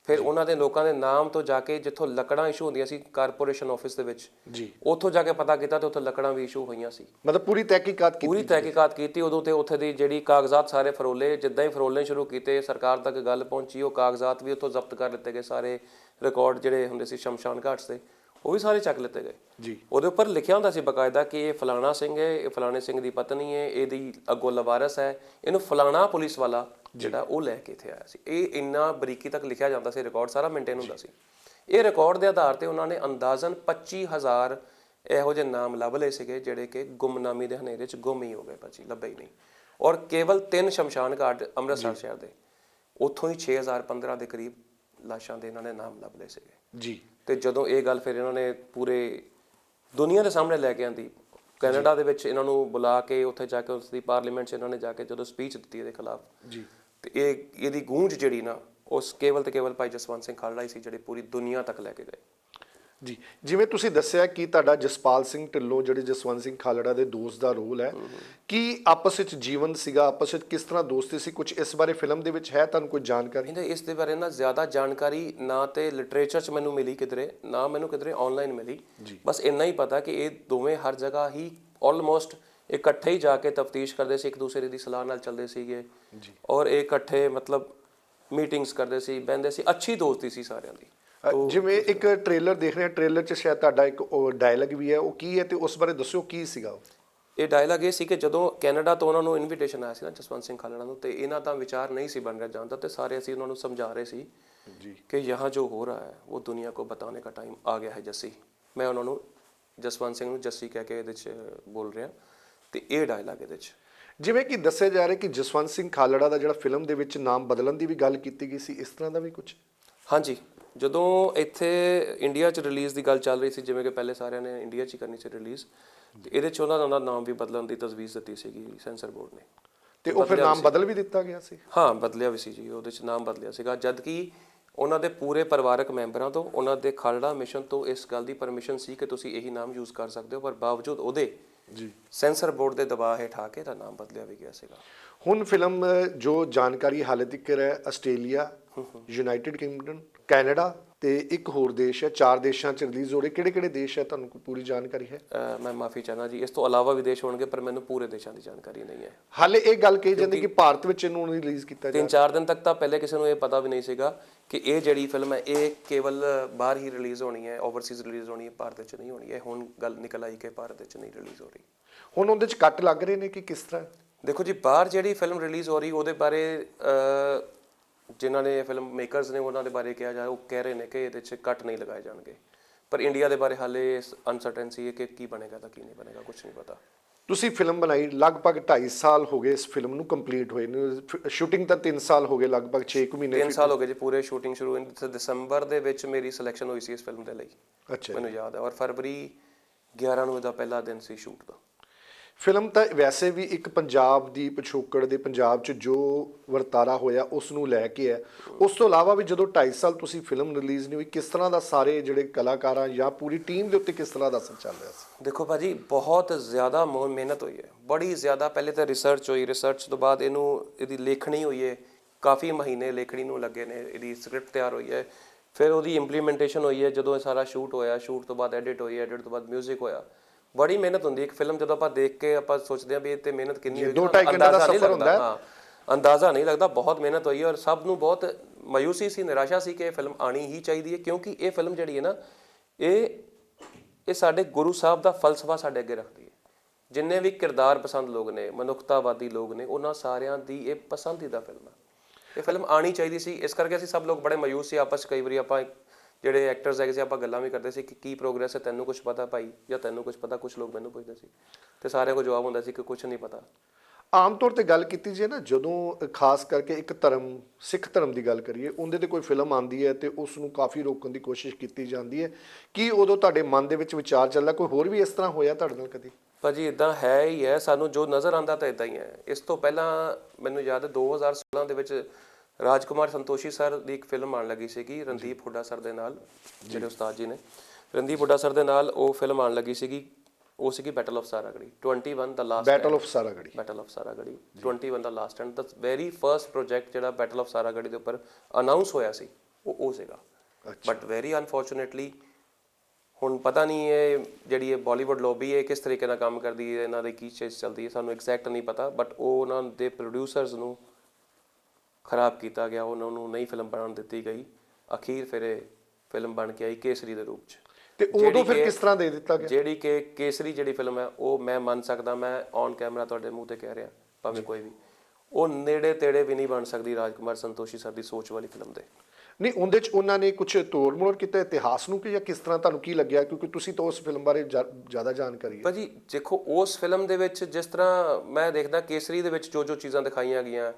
ਫਿਰ ਉਹਨਾਂ ਦੇ ਲੋਕਾਂ ਦੇ ਨਾਮ ਤੋਂ ਜਾ ਕੇ ਜਿੱਥੋਂ ਲੱਕੜਾਂ ਇਸ਼ੂ ਹੁੰਦੀਆਂ ਸੀ ਕਾਰਪੋਰੇਸ਼ਨ ਆਫਿਸ ਦੇ ਵਿੱਚ ਜੀ। ਉੱਥੋਂ ਜਾ ਕੇ ਪਤਾ ਕੀਤਾ ਤੇ ਉੱਥੇ ਲੱਕੜਾਂ ਵੀ ਇਸ਼ੂ ਹੋਈਆਂ ਸੀ। ਮਤਲਬ ਪੂਰੀ ਤਹਿਕੀਕਾਤ ਕੀਤੀ ਪੂਰੀ ਤਹਿਕੀਕਾਤ ਕੀਤੀ ਉਦੋਂ ਤੇ ਉੱਥੇ ਦੀ ਜਿਹੜੀ ਕਾਗਜ਼ਾਤ ਸਾਰੇ ਫਰੋਲੇ ਜਿੱਦਾਂ ਹੀ ਫਰੋਲਣੇ ਸ਼ੁਰੂ ਕੀਤੇ ਸਰਕਾਰ ਤੱਕ ਗੱਲ ਪਹੁੰਚੀ ਉਹ ਕਾਗਜ਼ਾਤ ਵੀ ਉੱਥੋਂ ਜ਼ਬਤ ਕਰ ਲਿੱਤੇ ਗਏ ਸਾਰੇ ਰਿਕਾਰਡ ਜਿਹੜੇ ਹੁੰਦੇ ਸੀ ਸ਼ਮਸ਼ਾਨ ਘਾਟ ਦੇ ਉਹ ਵੀ ਸਾਰੇ ਚੱਕ ਲਿੱਤੇ ਗਏ। ਜੀ। ਉਹਦੇ ਉੱਪਰ ਲਿਖਿਆ ਹੁੰਦਾ ਸੀ ਬਕਾਇਦਾ ਕਿ ਇਹ ਫਲਾਣਾ ਸਿੰਘ ਹੈ ਇਹ ਫਲਾਣੇ ਸਿੰਘ ਦੀ ਪਤਨੀ ਹੈ ਇਹਦੀ ਅੱਗੋਂ ਲਵਾਰਸ ਹੈ ਇਹਨੂੰ ਫਲਾਣਾ ਪੁਲਿਸ ਵਾਲਾ ਜਿਹੜਾ ਉਹ ਲੈ ਕੇ ਇੱਥੇ ਆਇਆ ਸੀ। ਇਹ ਇੰਨਾ ਬਰੀਕੀ ਤੱਕ ਲਿਖਿਆ ਜਾਂਦਾ ਸੀ ਰਿਕਾਰਡ ਸਾਰਾ ਮੇਨਟੇਨ ਹੁੰਦਾ ਸੀ। ਇਹ ਰਿਕਾਰਡ ਦੇ ਆਧਾਰ ਤੇ ਉਹਨਾਂ ਨੇ ਅੰਦਾਜ਼ਨ 25000 ਇਹੋ ਜਿਹੇ ਨਾਮ ਲੱਭ ਲਏ ਸੀਗੇ ਜਿਹੜੇ ਕਿ ਗੁੰਮਨਾਮੀ ਦੇ ਹਨੇਰੇ 'ਚ ਗੁੰਮ ਹੀ ਹੋ ਗਏ ਭਾਜੀ ਲੱਭੇ ਹੀ ਨਹੀਂ। ਔਰ ਕੇਵਲ ਤਿੰਨ ਸ਼ਮਸ਼ਾਨ ਘਾਟ ਅੰਮ੍ਰਿਤਸਰ ਸ਼ਹਿਰ ਦੇ ਉੱਥੋਂ ਹੀ 6015 ਦੇ ਕਰੀਬ ਲਾਸ਼ਾਂ ਦੇ ਇਹਨਾਂ ਨੇ ਨਾਮ ਲੱਭ ਲਏ ਸੀਗੇ। ਜੀ। ਤੇ ਜਦੋਂ ਇਹ ਗੱਲ ਫਿਰ ਇਹਨਾਂ ਨੇ ਪੂਰੇ ਦੁਨੀਆ ਦੇ ਸਾਹਮਣੇ ਲੈ ਕੇ ਆਂਦੀ ਕੈਨੇਡਾ ਦੇ ਵਿੱਚ ਇਹਨਾਂ ਨੂੰ ਬੁਲਾ ਕੇ ਉੱਥੇ ਜਾ ਕੇ ਉਸ ਦੀ ਪਾਰਲੀਮੈਂਟ 'ਚ ਇਹਨਾਂ ਨੇ ਜਾ ਕੇ ਜਦੋਂ ਸਪੀਚ ਦਿੱਤੀ ਇਹਦੇ ਖਿਲਾਫ ਜੀ। ਤੇ ਇਹ ਇਹਦੀ ਗੂੰਜ ਜਿਹੜੀ ਨਾ ਉਸ ਕੇਵਲ ਤੇ ਕੇਵਲ ਭਾਈ ਜਸਵੰਤ ਸਿੰਘ ਖਾਲੜਾ ਹੀ ਸੀ ਜਿਹੜੇ ਪੂਰੀ ਦੁਨੀਆ ਤੱਕ ਲੈ ਕੇ ਗਏ। ਜੀ ਜਿਵੇਂ ਤੁਸੀਂ ਦੱਸਿਆ ਕਿ ਤੁਹਾਡਾ ਜਸਪਾਲ ਸਿੰਘ ਢਿੱਲੋਂ ਜਿਹੜੇ ਜਸਵੰਤ ਸਿੰਘ ਖਾਲੜਾ ਦੇ ਦੋਸਤ ਦਾ ਰੋਲ ਹੈ ਕੀ ਆਪਸ ਵਿੱਚ ਜੀਵਨ ਸੀਗਾ? ਆਪਸ ਵਿੱਚ ਕਿਸ ਤਰ੍ਹਾਂ ਦੋਸਤੀ ਸੀ? ਕੁਝ ਇਸ ਬਾਰੇ ਫਿਲਮ ਦੇ ਵਿੱਚ ਹੈ ਤੁਹਾਨੂੰ ਕੋਈ ਜਾਣਕਾਰੀ? ਇਹਦੇ ਇਸ ਦੇ ਬਾਰੇ ਨਾ ਜ਼ਿਆਦਾ ਜਾਣਕਾਰੀ ਨਾ ਤੇ ਲਿਟਰੇਚਰ 'ਚ ਮੈਨੂੰ ਮਿਲੀ ਕਿਧਰੇ ਨਾ ਮੈਨੂੰ ਕਿਧਰੇ ਆਨਲਾਈਨ ਮਿਲੀ। ਬਸ ਇੰਨਾ ਹੀ ਪਤਾ ਕਿ ਇਹ ਦੋਵੇਂ ਹਰ ਜਗ੍ਹਾ ਹੀ ਆਲਮੋਸਟ ਇਕੱਠੇ ਹੀ ਜਾ ਕੇ ਤਫਤੀਸ਼ ਕਰਦੇ ਸੀ ਇੱਕ ਦੂਸਰੇ ਦੀ ਸਲਾਹ ਨਾਲ ਚੱਲਦੇ ਸੀਗੇ। ਜੀ। ਔਰ ਇਹ ਇਕੱਠੇ ਮਤਲਬ ਮੀਟਿੰਗਸ ਕਰਦੇ ਸੀ ਬਹਿੰਦੇ ਸੀ ਅੱਛੀ ਦੋਸਤੀ ਸੀ ਸਾਰਿਆਂ ਦੀ। ਜਿਵੇਂ ਇੱਕ ਟ੍ਰੇਲਰ ਦੇਖ ਰਹੇ ਹਾਂ ਟ੍ਰੇਲਰ 'ਚ ਸ਼ਾਇਦ ਤੁਹਾਡਾ ਇੱਕ ਉਹ ਡਾਇਲੌਗ ਵੀ ਹੈ ਉਹ ਕੀ ਹੈ ਤੇ ਉਸ ਬਾਰੇ ਦੱਸਿਓ ਕੀ ਸੀਗਾ ਉਹ? ਇਹ ਡਾਇਲੌਗ ਇਹ ਸੀ ਕਿ ਜਦੋਂ ਕੈਨੇਡਾ ਤੋਂ ਉਹਨਾਂ ਨੂੰ ਇਨਵੀਟੇਸ਼ਨ ਆਇਆ ਸੀ ਨਾ ਜਸਵੰਤ ਸਿੰਘ ਖਾਲੜਾ ਨੂੰ ਤੇ ਇਹਨਾਂ ਦਾ ਵਿਚਾਰ ਨਹੀਂ ਸੀ ਬਣ ਰਿਹਾ ਜਾਂਦਾ ਤੇ ਸਾਰੇ ਅਸੀਂ ਉਹਨਾਂ ਨੂੰ ਸਮਝਾ ਰਹੇ ਸੀ ਜੀ। ਕਿ ਯਹਾਂ ਜੋ ਹੋ ਰਿਹਾ ਹੈ ਉਹ ਦੁਨੀਆ ਕੋ ਬਤਾਉਣੇ ਦਾ ਟਾਈਮ ਆ ਗਿਆ ਹੈ ਜੱਸੀ। ਮੈਂ ਉਹਨਾਂ ਨੂੰ ਜਸਵੰਤ ਸਿੰਘ ਨੂੰ ਜੱਸੀ ਕਹਿ ਕੇ ਇਹਦੇ 'ਚ ਬੋਲ ਰਿਹਾ ਤੇ ਇਹ ਡਾਇਲੌਗ ਇਹਦੇ 'ਚ। ਜਿਵੇਂ ਕਿ ਦੱਸਿਆ ਜਾ ਰਿਹਾ ਕਿ ਜਸਵੰਤ ਸਿੰਘ ਖਾਲੜਾ ਦਾ ਜਿਹੜਾ ਫਿਲਮ ਦੇ ਵਿੱਚ ਨਾਮ ਬਦਲਣ ਦੀ ਵੀ ਗੱਲ ਕੀਤੀ ਗਈ ਸੀ ਇਸ ਤਰ੍ਹਾਂ ਦਾ ਵੀ ਕੁਝ ਹਾਂਜੀ। ਜਦੋਂ ਇੱਥੇ ਇੰਡੀਆ 'ਚ ਰਿਲੀਜ਼ ਦੀ ਗੱਲ ਚੱਲ ਰਹੀ ਸੀ ਜਿਵੇਂ ਕਿ ਪਹਿਲੇ ਸਾਰਿਆਂ ਨੇ ਇੰਡੀਆ 'ਚ ਹੀ ਕਰਨੀ ਸੀ ਰਿਲੀਜ਼ ਤੇ ਇਹਦੇ 'ਚ ਉਹਨਾਂ ਦਾ ਨਾਮ ਵੀ ਬਦਲਣ ਦੀ ਤਜਵੀਜ਼ ਦਿੱਤੀ ਸੀਗੀ ਸੈਂਸਰ ਬੋਰਡ ਨੇ। ਤੇ ਉਹ ਫਿਰ ਨਾਮ ਬਦਲ ਵੀ ਦਿੱਤਾ ਗਿਆ ਸੀ? ਹਾਂ ਬਦਲਿਆ ਵੀ ਸੀ ਜੀ ਉਹਦੇ 'ਚ ਨਾਮ ਬਦਲਿਆ ਸੀਗਾ ਜਦ ਕਿ ਉਹਨਾਂ ਦੇ ਪੂਰੇ ਪਰਿਵਾਰਕ ਮੈਂਬਰਾਂ ਤੋਂ ਉਹਨਾਂ ਦੇ ਖਾਲੜਾ ਮਿਸ਼ਨ ਤੋਂ ਇਸ ਗੱਲ ਦੀ ਪਰਮਿਸ਼ਨ ਸੀ ਕਿ ਤੁਸੀਂ ਇਹੀ ਨਾਮ ਯੂਜ਼ ਕਰ ਸਕਦੇ ਹੋ ਪਰ ਬਾਵਜੂਦ ਉਹਦੇ ਜੀ। ਸੈਂਸਰ ਬੋਰਡ ਦੇ ਦਬਾਅ ਹੇਠ ਆ ਕੇ ਤਾਂ ਨਾਮ ਬਦਲਿਆ ਵੀ ਗਿਆ ਸੀਗਾ। ਹੁਣ ਫਿਲਮ ਜੋ ਜਾਣਕਾਰੀ ਹਾਲੇ ਤੱਕ ਹੈ ਆਸਟ੍ਰੇਲੀਆ ਯੂਨਾਈਟਿਡ ਕਿੰਗਡਮ ਕੈਨੇਡਾ ਤੇ ਇੱਕ ਹੋਰ ਦੇਸ਼ ਹੈ ਚਾਰ ਦੇਸ਼ਾਂ 'ਚ ਰਿਲੀਜ਼ ਹੋ ਰਹੀ। ਕਿਹੜੇ ਕਿਹੜੇ ਦੇਸ਼ ਹੈ? ਤੁਹਾਨੂੰ ਕੋਈ ਪੂਰੀ ਜਾਣਕਾਰੀ ਹੈ? ਮੈਂ ਮਾਫੀ ਚਾਹਨਾ ਜੀ। ਇਸ ਤੋਂ ਇਲਾਵਾ ਵੀ ਦੇਸ਼ ਹੋਣਗੇ ਪਰ ਮੈਨੂੰ ਪੂਰੇ ਦੇਸ਼ਾਂ ਦੀ ਜਾਣਕਾਰੀ ਨਹੀਂ ਹੈ। ਹਾਲੇ ਇਹ ਗੱਲ ਕਹੀ ਜਾਂਦੀ ਕਿ ਭਾਰਤ ਵਿੱਚ ਇਹਨੂੰ ਰਿਲੀਜ਼ ਕੀਤਾ ਤਿੰਨ ਚਾਰ ਦਿਨ ਤੱਕ ਤਾਂ ਪਹਿਲੇ ਕਿਸੇ ਨੂੰ ਇਹ ਪਤਾ ਵੀ ਨਹੀਂ ਸੀਗਾ ਕਿ ਇਹ ਜਿਹੜੀ ਫਿਲਮ ਹੈ ਇਹ ਕੇਵਲ ਬਾਹਰ ਹੀ ਰਿਲੀਜ਼ ਹੋਣੀ ਹੈ ਓਵਰਸੀਜ਼ ਰਿਲੀਜ਼ ਹੋਣੀ ਹੈ ਭਾਰਤ ਵਿੱਚ ਨਹੀਂ ਹੋਣੀ ਹੈ। ਹੁਣ ਗੱਲ ਨਿਕਲ ਆਈ ਕਿ ਭਾਰਤ ਵਿੱਚ ਨਹੀਂ ਰਿਲੀਜ਼ ਹੋ ਰਹੀ। ਹੁਣ ਉਹਦੇ 'ਚ ਕੱਟ ਲੱਗ ਰਹੇ ਨੇ ਕਿ ਕਿਸ ਤਰ੍ਹਾਂ? ਦੇਖੋ ਜੀ ਬਾਹਰ ਜਿਹੜੀ ਫਿਲਮ ਰਿਲੀਜ਼ ਹੋ ਰਹੀ ਉਹਦੇ ਬਾਰੇ ਜਿਨ੍ਹਾਂ ਨੇ ਫਿਲਮ ਮੇਕਰਸ ਨੇ ਉਹਨਾਂ ਦੇ ਬਾਰੇ ਕਿਹਾ ਜਾ ਉਹ ਕਹਿ ਰਹੇ ਨੇ ਕਿ ਇਹਦੇ 'ਚ ਕੱਟ ਨਹੀਂ ਲਗਾਏ ਜਾਣਗੇ। ਪਰ ਇੰਡੀਆ ਦੇ ਬਾਰੇ ਹਾਲੇ ਅਨਸਰਟੈਂਸੀ ਹੈ ਕਿ ਕੀ ਬਣੇਗਾ ਤਾਂ ਕੀ ਨਹੀਂ ਬਣੇਗਾ ਕੁਝ ਨਹੀਂ ਪਤਾ। ਤੁਸੀਂ ਫਿਲਮ ਬਣਾਈ ਲਗਭਗ 2.5 ਸਾਲ ਹੋ ਗਏ ਇਸ ਫਿਲਮ ਨੂੰ ਕੰਪਲੀਟ ਹੋਏ ਨੂੰ। ਸ਼ੂਟਿੰਗ ਤਾਂ 3 ਸਾਲ ਹੋ ਗਏ ਲਗਭਗ 6 ਮਹੀਨੇ 3 ਸਾਲ ਹੋ ਗਏ ਜੀ ਪੂਰੇ ਸ਼ੂਟਿੰਗ ਸ਼ੁਰੂ ਹੋਈ ਦਸੰਬਰ ਦੇ ਵਿੱਚ ਮੇਰੀ ਸਿਲੈਕਸ਼ਨ ਹੋਈ ਸੀ ਇਸ ਫਿਲਮ ਦੇ ਲਈ। ਅੱਛਾ ਮੈਨੂੰ ਯਾਦ ਹੈ। ਔਰ ਫਰਵਰੀ 11 ਨੂੰ ਇਹਦਾ ਪਹਿਲਾ ਦਿਨ ਸੀ ਸ਼ੂਟ ਦਾ। ਫਿਲਮ ਤਾਂ ਵੈਸੇ ਵੀ ਇੱਕ ਪੰਜਾਬ ਦੀ ਪਿਛੋਕੜ ਦੇ ਪੰਜਾਬ 'ਚ ਜੋ ਵਰਤਾਰਾ ਹੋਇਆ ਉਸ ਨੂੰ ਲੈ ਕੇ ਹੈ। ਉਸ ਤੋਂ ਇਲਾਵਾ ਵੀ ਜਦੋਂ 2.5 ਸਾਲ ਤੁਸੀਂ ਫਿਲਮ ਰਿਲੀਜ਼ ਨਹੀਂ ਹੋਈ, ਕਿਸ ਤਰ੍ਹਾਂ ਦਾ ਸਾਰੇ ਜਿਹੜੇ ਕਲਾਕਾਰਾਂ ਜਾਂ ਪੂਰੀ ਟੀਮ ਦੇ ਉੱਤੇ ਕਿਸ ਤਰ੍ਹਾਂ ਦਾ ਅਸਰ ਚੱਲ ਰਿਹਾ ਸੀ? ਦੇਖੋ ਭਾਜੀ, ਬਹੁਤ ਜ਼ਿਆਦਾ ਮੋ- ਮਿਹਨਤ ਹੋਈ ਹੈ। ਬੜੀ ਜ਼ਿਆਦਾ ਪਹਿਲੇ ਤਾਂ ਰਿਸਰਚ ਹੋਈ ਰਿਸਰਚ ਤੋਂ ਬਾਅਦ ਇਹਨੂੰ, ਇਹਦੀ ਲੇਖਣੀ ਹੋਈ ਹੈ। ਕਾਫੀ ਮਹੀਨੇ ਲੇਖਣੀ ਨੂੰ ਲੱਗੇ ਨੇ, ਇਹਦੀ ਸਕ੍ਰਿਪਟ ਤਿਆਰ ਹੋਈ ਹੈ। ਫਿਰ ਉਹਦੀ ਇੰਪਲੀਮੈਂਟੇਸ਼ਨ ਹੋਈ ਹੈ, ਜਦੋਂ ਇਹ ਸਾਰਾ ਸ਼ੂਟ ਹੋਇਆ ਸ਼ੂਟ ਤੋਂ ਬਾਅਦ ਐਡਿਟ ਹੋਈ ਐਡਿਟ ਤੋਂ ਬਾਅਦ 뮤직 ਹੋਇਆ। ਬੜੀ ਮਿਹਨਤ ਹੁੰਦੀ ਇੱਕ ਫਿਲਮ ਜਦੋਂ ਆਪਾਂ ਦੇਖ ਕੇ ਆਪਾਂ ਸੋਚਦੇ ਹਾਂ ਵੀ ਇਹ ਤੇ ਮਿਹਨਤ ਕਿੰਨੀ ਹੋਈ ਦੋ ਢਾਈ ਘੰਟੇ ਦਾ ਸਫ਼ਰ ਹੁੰਦਾ ਹੈ। ਅੰਦਾਜ਼ਾ ਨਹੀਂ ਲੱਗਦਾ ਬਹੁਤ ਮਿਹਨਤ ਹੋਈ ਔਰ ਸਭ ਨੂੰ ਬਹੁਤ ਮਾਯੂਸੀ ਸੀ ਨਿਰਾਸ਼ਾ ਸੀ ਕਿ ਇਹ ਫਿਲਮ ਆਣੀ ਹੀ ਚਾਹੀਦੀ ਹੈ ਕਿਉਂਕਿ ਇਹ ਫਿਲਮ ਜਿਹੜੀ ਹੈ ਨਾ ਇਹ ਇਹ ਸਾਡੇ ਗੁਰੂ ਸਾਹਿਬ ਦਾ ਫਲਸਫਾ ਸਾਡੇ ਅੱਗੇ ਰੱਖਦੀ ਹੈ। ਜਿੰਨੇ ਵੀ ਕਿਰਦਾਰ ਪਸੰਦ ਲੋਕ ਨੇ ਮਨੁੱਖਤਾਵਾਦੀ ਲੋਕ ਨੇ ਉਹਨਾਂ ਸਾਰਿਆਂ ਦੀ ਇਹ ਪਸੰਦੀਦਾ ਫਿਲਮ ਹੈ। ਇਹ ਫਿਲਮ ਆਣੀ ਚਾਹੀਦੀ ਸੀ ਇਸ ਕਰਕੇ ਅਸੀਂ ਸਭ ਲੋਕ ਬੜੇ ਮਾਯੂਸ ਸੀ ਆਪਸ ਕਈ ਵਾਰੀ ਆਪਾਂ ਜਿਹੜੇ ਐਕਟਰਸ ਹੈਗੇ ਸੀ ਆਪਾਂ ਗੱਲਾਂ ਵੀ ਕਰਦੇ ਸੀ ਕਿ ਕੀ ਪ੍ਰੋਗਰੈਸ ਹੈ ਤੈਨੂੰ ਕੁਝ ਪਤਾ ਭਾਈ ਜਾਂ ਤੈਨੂੰ ਕੁਝ ਪਤਾ ਕੁਝ ਲੋਕ ਮੈਨੂੰ ਪੁੱਛਦੇ ਸੀ। ਤੇ ਸਾਰਿਆਂ ਕੋਲ ਜਵਾਬ ਹੁੰਦਾ ਸੀ ਕਿ ਕੁਝ ਨਹੀਂ ਪਤਾ। ਆਮ ਤੌਰ ਤੇ ਗੱਲ ਕੀਤੀ ਜੇ ਨਾ ਜਦੋਂ ਖਾਸ ਕਰਕੇ ਇੱਕ ਧਰਮ ਸਿੱਖ ਧਰਮ ਦੀ ਗੱਲ ਕਰੀਏ ਉਹਦੇ ਤੇ ਕੋਈ ਫਿਲਮ ਆਂਦੀ ਹੈ ਤੇ ਉਸ ਨੂੰ ਕਾਫੀ ਰੋਕਣ ਦੀ ਕੋਸ਼ਿਸ਼ ਕੀਤੀ ਜਾਂਦੀ ਹੈ। ਕੀ ਉਦੋਂ ਤੁਹਾਡੇ ਮਨ ਦੇ ਵਿੱਚ ਵਿਚਾਰ ਚੱਲਦਾ? ਕੋਈ ਹੋਰ ਵੀ ਇਸ ਤਰ੍ਹਾਂ ਹੋਇਆ ਤੁਹਾਡੇ ਨਾਲ ਕਦੀ? ਭਾਜੀ ਇਦਾਂ ਹੈ ਹੀ ਹੈ ਸਾਨੂੰ ਜੋ ਨਜ਼ਰ ਆਂਦਾ ਤਾਂ ਇਦਾਂ ਹੀ ਹੈ। ਇਸ ਤੋਂ ਪਹਿਲਾਂ ਮੈਨੂੰ ਯਾਦ ਹੈ 2016 ਦੇ ਵਿੱਚ ਰਾਜਕੁਮਾਰ ਸੰਤੋਸ਼ੀ ਸਰ ਦੀ ਇੱਕ ਫਿਲਮ ਆਉਣ ਲੱਗੀ ਸੀਗੀ ਰਣਦੀਪ ਹੁੱਡਾ ਸਰ ਦੇ ਨਾਲ ਜਿਹੜੇ ਉਸਤਾਦ ਜੀ ਨੇ। ਰਣਦੀਪ ਹੁੱਡਾ ਸਰ ਦੇ ਨਾਲ ਉਹ ਫਿਲਮ ਆਉਣ ਲੱਗੀ ਸੀਗੀ ਉਹ ਸੀਗੀ battle of Saragarhi 21 the last battle of Saragarhi battle of Saragarhi 21 ਦਾ ਲਾਸਟ ਐਂਡ ਦਾ ਵੈਰੀ ਫਰਸਟ ਪ੍ਰੋਜੈਕਟ ਜਿਹੜਾ ਬੈਟਲ ਆਫ ਸਾਰਾਗੜੀ ਦੇ ਉੱਪਰ ਅਨਾਉਂਸ ਹੋਇਆ ਸੀ ਉਹ ਉਹ ਸੀਗਾ। ਬਟ ਵੈਰੀ ਅਨਫੋਰਚੂਨੇਟਲੀ ਹੁਣ ਪਤਾ ਨਹੀਂ ਇਹ ਜਿਹੜੀ ਇਹ ਬਾਲੀਵੁੱਡ ਲੌਬੀ ਹੈ ਕਿਸ ਤਰੀਕੇ ਨਾਲ ਕੰਮ ਕਰਦੀ ਹੈ ਇਹਨਾਂ ਦੀ ਕੀ ਚੀਜ਼ ਚੱਲਦੀ ਹੈ ਸਾਨੂੰ ਐਗਜ਼ੈਕਟ ਨਹੀਂ ਪਤਾ। ਬਟ ਉਹ ਉਹਨਾਂ ਦੇ ਪ੍ਰੋਡਿਊਸਰਸ ਨੂੰ ਖਰਾਬ ਕੀਤਾ ਗਿਆ ਉਹਨਾਂ ਨੂੰ ਨਹੀਂ ਫਿਲਮ ਬਣਾਉਣ ਦਿੱਤੀ ਗਈ। ਅਖੀਰ ਫਿਰ ਇਹ ਫਿਲਮ ਬਣ ਕੇ ਆਈ ਕੇਸਰੀ ਦੇ ਰੂਪ 'ਚ। ਤੇ ਉਦੋਂ ਫਿਰ ਕਿਸ ਤਰ੍ਹਾਂ ਦੇ ਦਿੱਤਾ ਗਿਆ? ਜਿਹੜੀ ਕਿ ਕੇਸਰੀ ਜਿਹੜੀ ਫਿਲਮ ਹੈ ਉਹ ਮੈਂ ਮੰਨ ਸਕਦਾ ਮੈਂ ਔਨ ਕੈਮਰਾ ਤੁਹਾਡੇ ਮੂੰਹ ਤੇ ਕਹਿ ਰਿਹਾ ਭਾਵੇਂ ਕੋਈ ਵੀ। ਉਹ ਨੇੜੇ ਤੇੜੇ ਵੀ ਨਹੀਂ ਬਣ ਸਕਦੀ ਰਾਜਕੁਮਾਰ ਸੰਤੋਸ਼ੀ ਸਰ ਦੀ ਸੋਚ ਵਾਲੀ ਫਿਲਮ ਦੇ। ਨਹੀਂ ਉਹਦੇ ਚ ਉਹਨਾਂ ਨੇ ਕੁਝ ਤੋੜ ਮੋੜ ਕੀਤਾ ਇਤਿਹਾਸ ਨੂੰ ਕਿ ਜਾਂ ਕਿਸ ਤਰ੍ਹਾਂ ਤੁਹਾਨੂੰ ਕੀ ਲੱਗਿਆ? ਕਿਉਂਕਿ ਤੁਸੀਂ ਤਾਂ ਉਸ ਫਿਲਮ ਬਾਰੇ ਜ਼ਿਆਦਾ ਜਾਣਕਾਰੀ ਹੈ। ਭਾਜੀ ਦੇਖੋ ਉਸ ਫਿਲਮ ਦੇ ਵਿੱਚ ਜਿਸ ਤਰ੍ਹਾਂ ਮੈਂ ਦੇਖਦਾ ਕੇਸਰੀ ਦੇ ਵਿੱਚ ਜੋ ਜੋ ਚੀਜ਼ਾਂ ਦਿਖਾਈਆਂ ਗਈਆਂ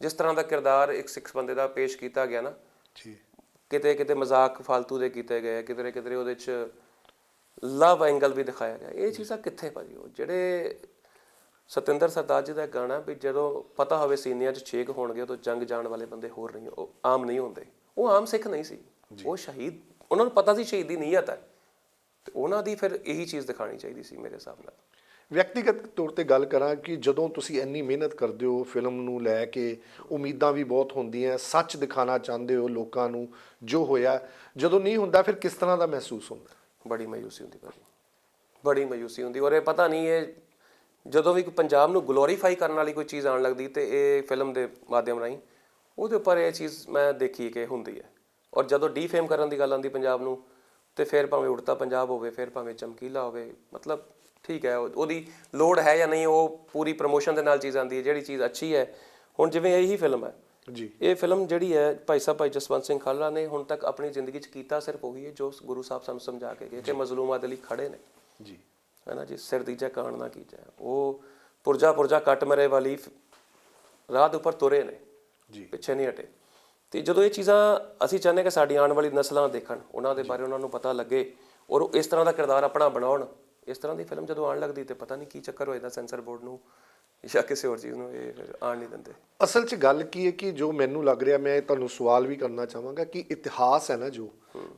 ਜਿਸ ਤਰ੍ਹਾਂ ਦਾ ਕਿਰਦਾਰ ਇੱਕ ਸਿੱਖ ਬੰਦੇ ਦਾ ਪੇਸ਼ ਕੀਤਾ ਗਿਆ ਨਾ ਜੀ। ਕਿਤੇ ਕਿਤੇ ਮਜ਼ਾਕ ਫालतू ਦੇ ਕੀਤੇ ਗਏ ਕਿਤੇ ਕਿਤੇ ਉਹਦੇ ਚ ਲਵ ਐਂਗਲ ਵੀ ਦਿਖਾਇਆ ਗਿਆ। ਇਹ ਚੀਜ਼ਾਂ ਕਿੱਥੇ ਭਾਜੀ? ਉਹ ਜਿਹੜੇ ਸਤਿੰਦਰ ਸਰਤਾਜ ਜੀ ਦਾ ਗਾਣਾ ਵੀ ਜਦੋਂ ਪਤਾ ਹੋਵੇ ਸੀਨੀਆਂ 'ਚ ਛੇਕ ਹੋਣਗੇ ਉਦੋਂ ਜੰਗ ਜਾਣ ਵਾਲੇ ਬੰਦੇ ਹੋਰ ਨਹੀਂ ਉਹ ਆਮ ਨਹੀਂ ਹੁੰਦੇ। ਉਹ ਆਮ ਸਿੱਖ ਨਹੀਂ ਸੀ। ਉਹ ਸ਼ਹੀਦ ਉਹਨਾਂ ਨੂੰ ਪਤਾ ਸੀ ਸ਼ਹੀਦੀ ਨੀਅਤ ਹੈ। ਤੇ ਉਹਨਾਂ ਦੀ ਫਿਰ ਇਹੀ ਚੀਜ਼ ਦਿਖਾਣੀ ਚਾਹੀਦੀ ਸੀ ਮੇਰੇ ਹਿਸਾਬ ਨਾਲ। ਵਿਅਕਤੀਗਤ ਤੌਰ ਤੇ ਗੱਲ ਕਰਾਂ ਕਿ ਜਦੋਂ ਤੁਸੀਂ ਇੰਨੀ ਮਿਹਨਤ ਕਰਦੇ ਹੋ, ਫਿਲਮ ਨੂੰ ਲੈ ਕੇ ਉਮੀਦਾਂ ਵੀ ਬਹੁਤ ਹੁੰਦੀਆਂ, ਸੱਚ ਦਿਖਾਣਾ ਚਾਹੁੰਦੇ ਹੋ ਲੋਕਾਂ ਨੂੰ, ਜੋ ਹੋਇਆ, ਜਦੋਂ ਨਹੀਂ ਹੁੰਦਾ ਫਿਰ ਕਿਸ ਤਰ੍ਹਾਂ ਦਾ ਮਹਿਸੂਸ ਹੁੰਦਾ? ਬੜੀ ਮਾਯੂਸੀ ਹੁੰਦੀ ਭਾਜੀ। ਬੜੀ ਮਾਯੂਸੀ ਹੁੰਦੀ ਔਰ ਇਹ ਪਤਾ ਨਹੀਂ, ਇਹ ਜਦੋਂ ਵੀ ਕੋਈ ਪੰਜਾਬ ਨੂੰ ਗਲੋਰੀਫਾਈ ਕਰਨ ਵਾਲੀ ਕੋਈ ਚੀਜ਼ ਆਉਣ ਲੱਗਦੀ ਤੇ ਇਹ ਫਿਲਮ ਦੇ ਮਾਧਿਅਮ ਰਾਹੀਂ, ਉਹਦੇ ਉੱਪਰ ਇਹ ਚੀਜ਼ ਮੈਂ ਦੇਖੀ ਕਿ ਹੁੰਦੀ ਹੈ। ਔਰ ਜਦੋਂ ਡੀਫੇਮ ਕਰਨ ਦੀ ਗੱਲ ਆਉਂਦੀ ਪੰਜਾਬ ਨੂੰ, ਤੇ ਫਿਰ ਭਾਵੇਂ ਉੜਤਾ ਪੰਜਾਬ ਹੋਵੇ, ਫਿਰ ਭਾਵੇਂ ਚਮਕੀਲਾ ਹੋਵੇ, ਮਤਲਬ ਠੀਕ ਹੈ ਉਹ- ਉਹਦੀ ਲੋੜ ਹੈ ਜਾਂ ਨਹੀਂ ਉਹ ਪੂਰੀ ਪ੍ਰੋਮੋਸ਼ਨ ਦੇ ਨਾਲ ਚੀਜ਼ ਆਉਂਦੀ ਹੈ ਜਿਹੜੀ ਚੀਜ਼ ਅੱਛੀ ਹੈ। ਹੁਣ ਜਿਵੇਂ ਇਹੀ ਫਿਲਮ ਹੈ। ਜੀ। ਇਹ ਫਿਲਮ ਜਿਹੜੀ ਹੈ ਭਾਈ ਸਾਹਿਬ ਭਾਈ ਜਸਵੰਤ ਸਿੰਘ ਖਾਲੜਾ ਨੇ ਹੁਣ ਤੱਕ ਆਪਣੀ ਜ਼ਿੰਦਗੀ 'ਚ ਕੀਤਾ ਸਿਰਫ ਉਹੀ ਹੈ ਜੋ ਗੁਰੂ ਸਾਹਿਬ ਸਾਨੂੰ ਸਮਝਾ ਕੇ ਗਏ ਕਿ ਮਜ਼ਲੂਮਾਂ ਦੇ ਲਈ ਖੜੇ ਨੇ। ਜੀ। ਹੈ ਨਾ ਜੀ ਸਿਰ ਦੀਜਾ ਕਾਣ ਨਾ ਕੀਜੈ। ਉਹ ਪੁਰਜਾ ਪੁਰਜਾ ਕੱਟ ਮਰੇ ਵਾਲੀ ਰਾਹ ਦੇ ਉੱਪਰ ਤੁਰੇ ਨੇ। ਜੀ। ਪਿੱਛੇ ਨਹੀਂ ਹਟੇ। ਤੇ ਜਦੋਂ ਇਹ ਚੀਜ਼ਾਂ ਅਸੀਂ ਚਾਹੁੰਦੇ ਕਿ ਸਾਡੀ ਆਉਣ ਵਾਲੀ ਨਸਲਾਂ ਦੇਖਣ ਉਹਨਾਂ ਦੇ ਬਾਰੇ ਉਹਨਾਂ ਨੂੰ ਪਤਾ ਲੱਗੇ ਔਰ ਇਸ ਤਰ੍ਹਾਂ ਦਾ ਕਿਰਦਾਰ ਆਪਣਾ ਬਣਾਉਣ ਇਸ ਤਰ੍ਹਾਂ ਦੀ ਫਿਲਮ ਜਦੋਂ ਆਉਣ ਲੱਗਦੀ ਤੇ ਪਤਾ ਨਹੀਂ ਕੀ ਚੱਕਰ ਹੋਏਦਾ ਸੈਂਸਰ ਬੋਰਡ ਨੂੰ ਜਾਂ ਕਿਸੇ ਹੋਰ ਚੀਜ਼ ਨੂੰ ਇਹ ਫਿਰ ਆਉਣ ਨਹੀਂ ਦਿੰਦੇ। ਅਸਲ 'ਚ ਗੱਲ ਕੀ ਹੈ ਕਿ ਜੋ ਮੈਨੂੰ ਲੱਗ ਰਿਹਾ ਮੈਂ ਤੁਹਾਨੂੰ ਸਵਾਲ ਵੀ ਕਰਨਾ ਚਾਹਾਂਗਾ ਕਿ ਇਤਿਹਾਸ ਹੈ ਨਾ ਜੋ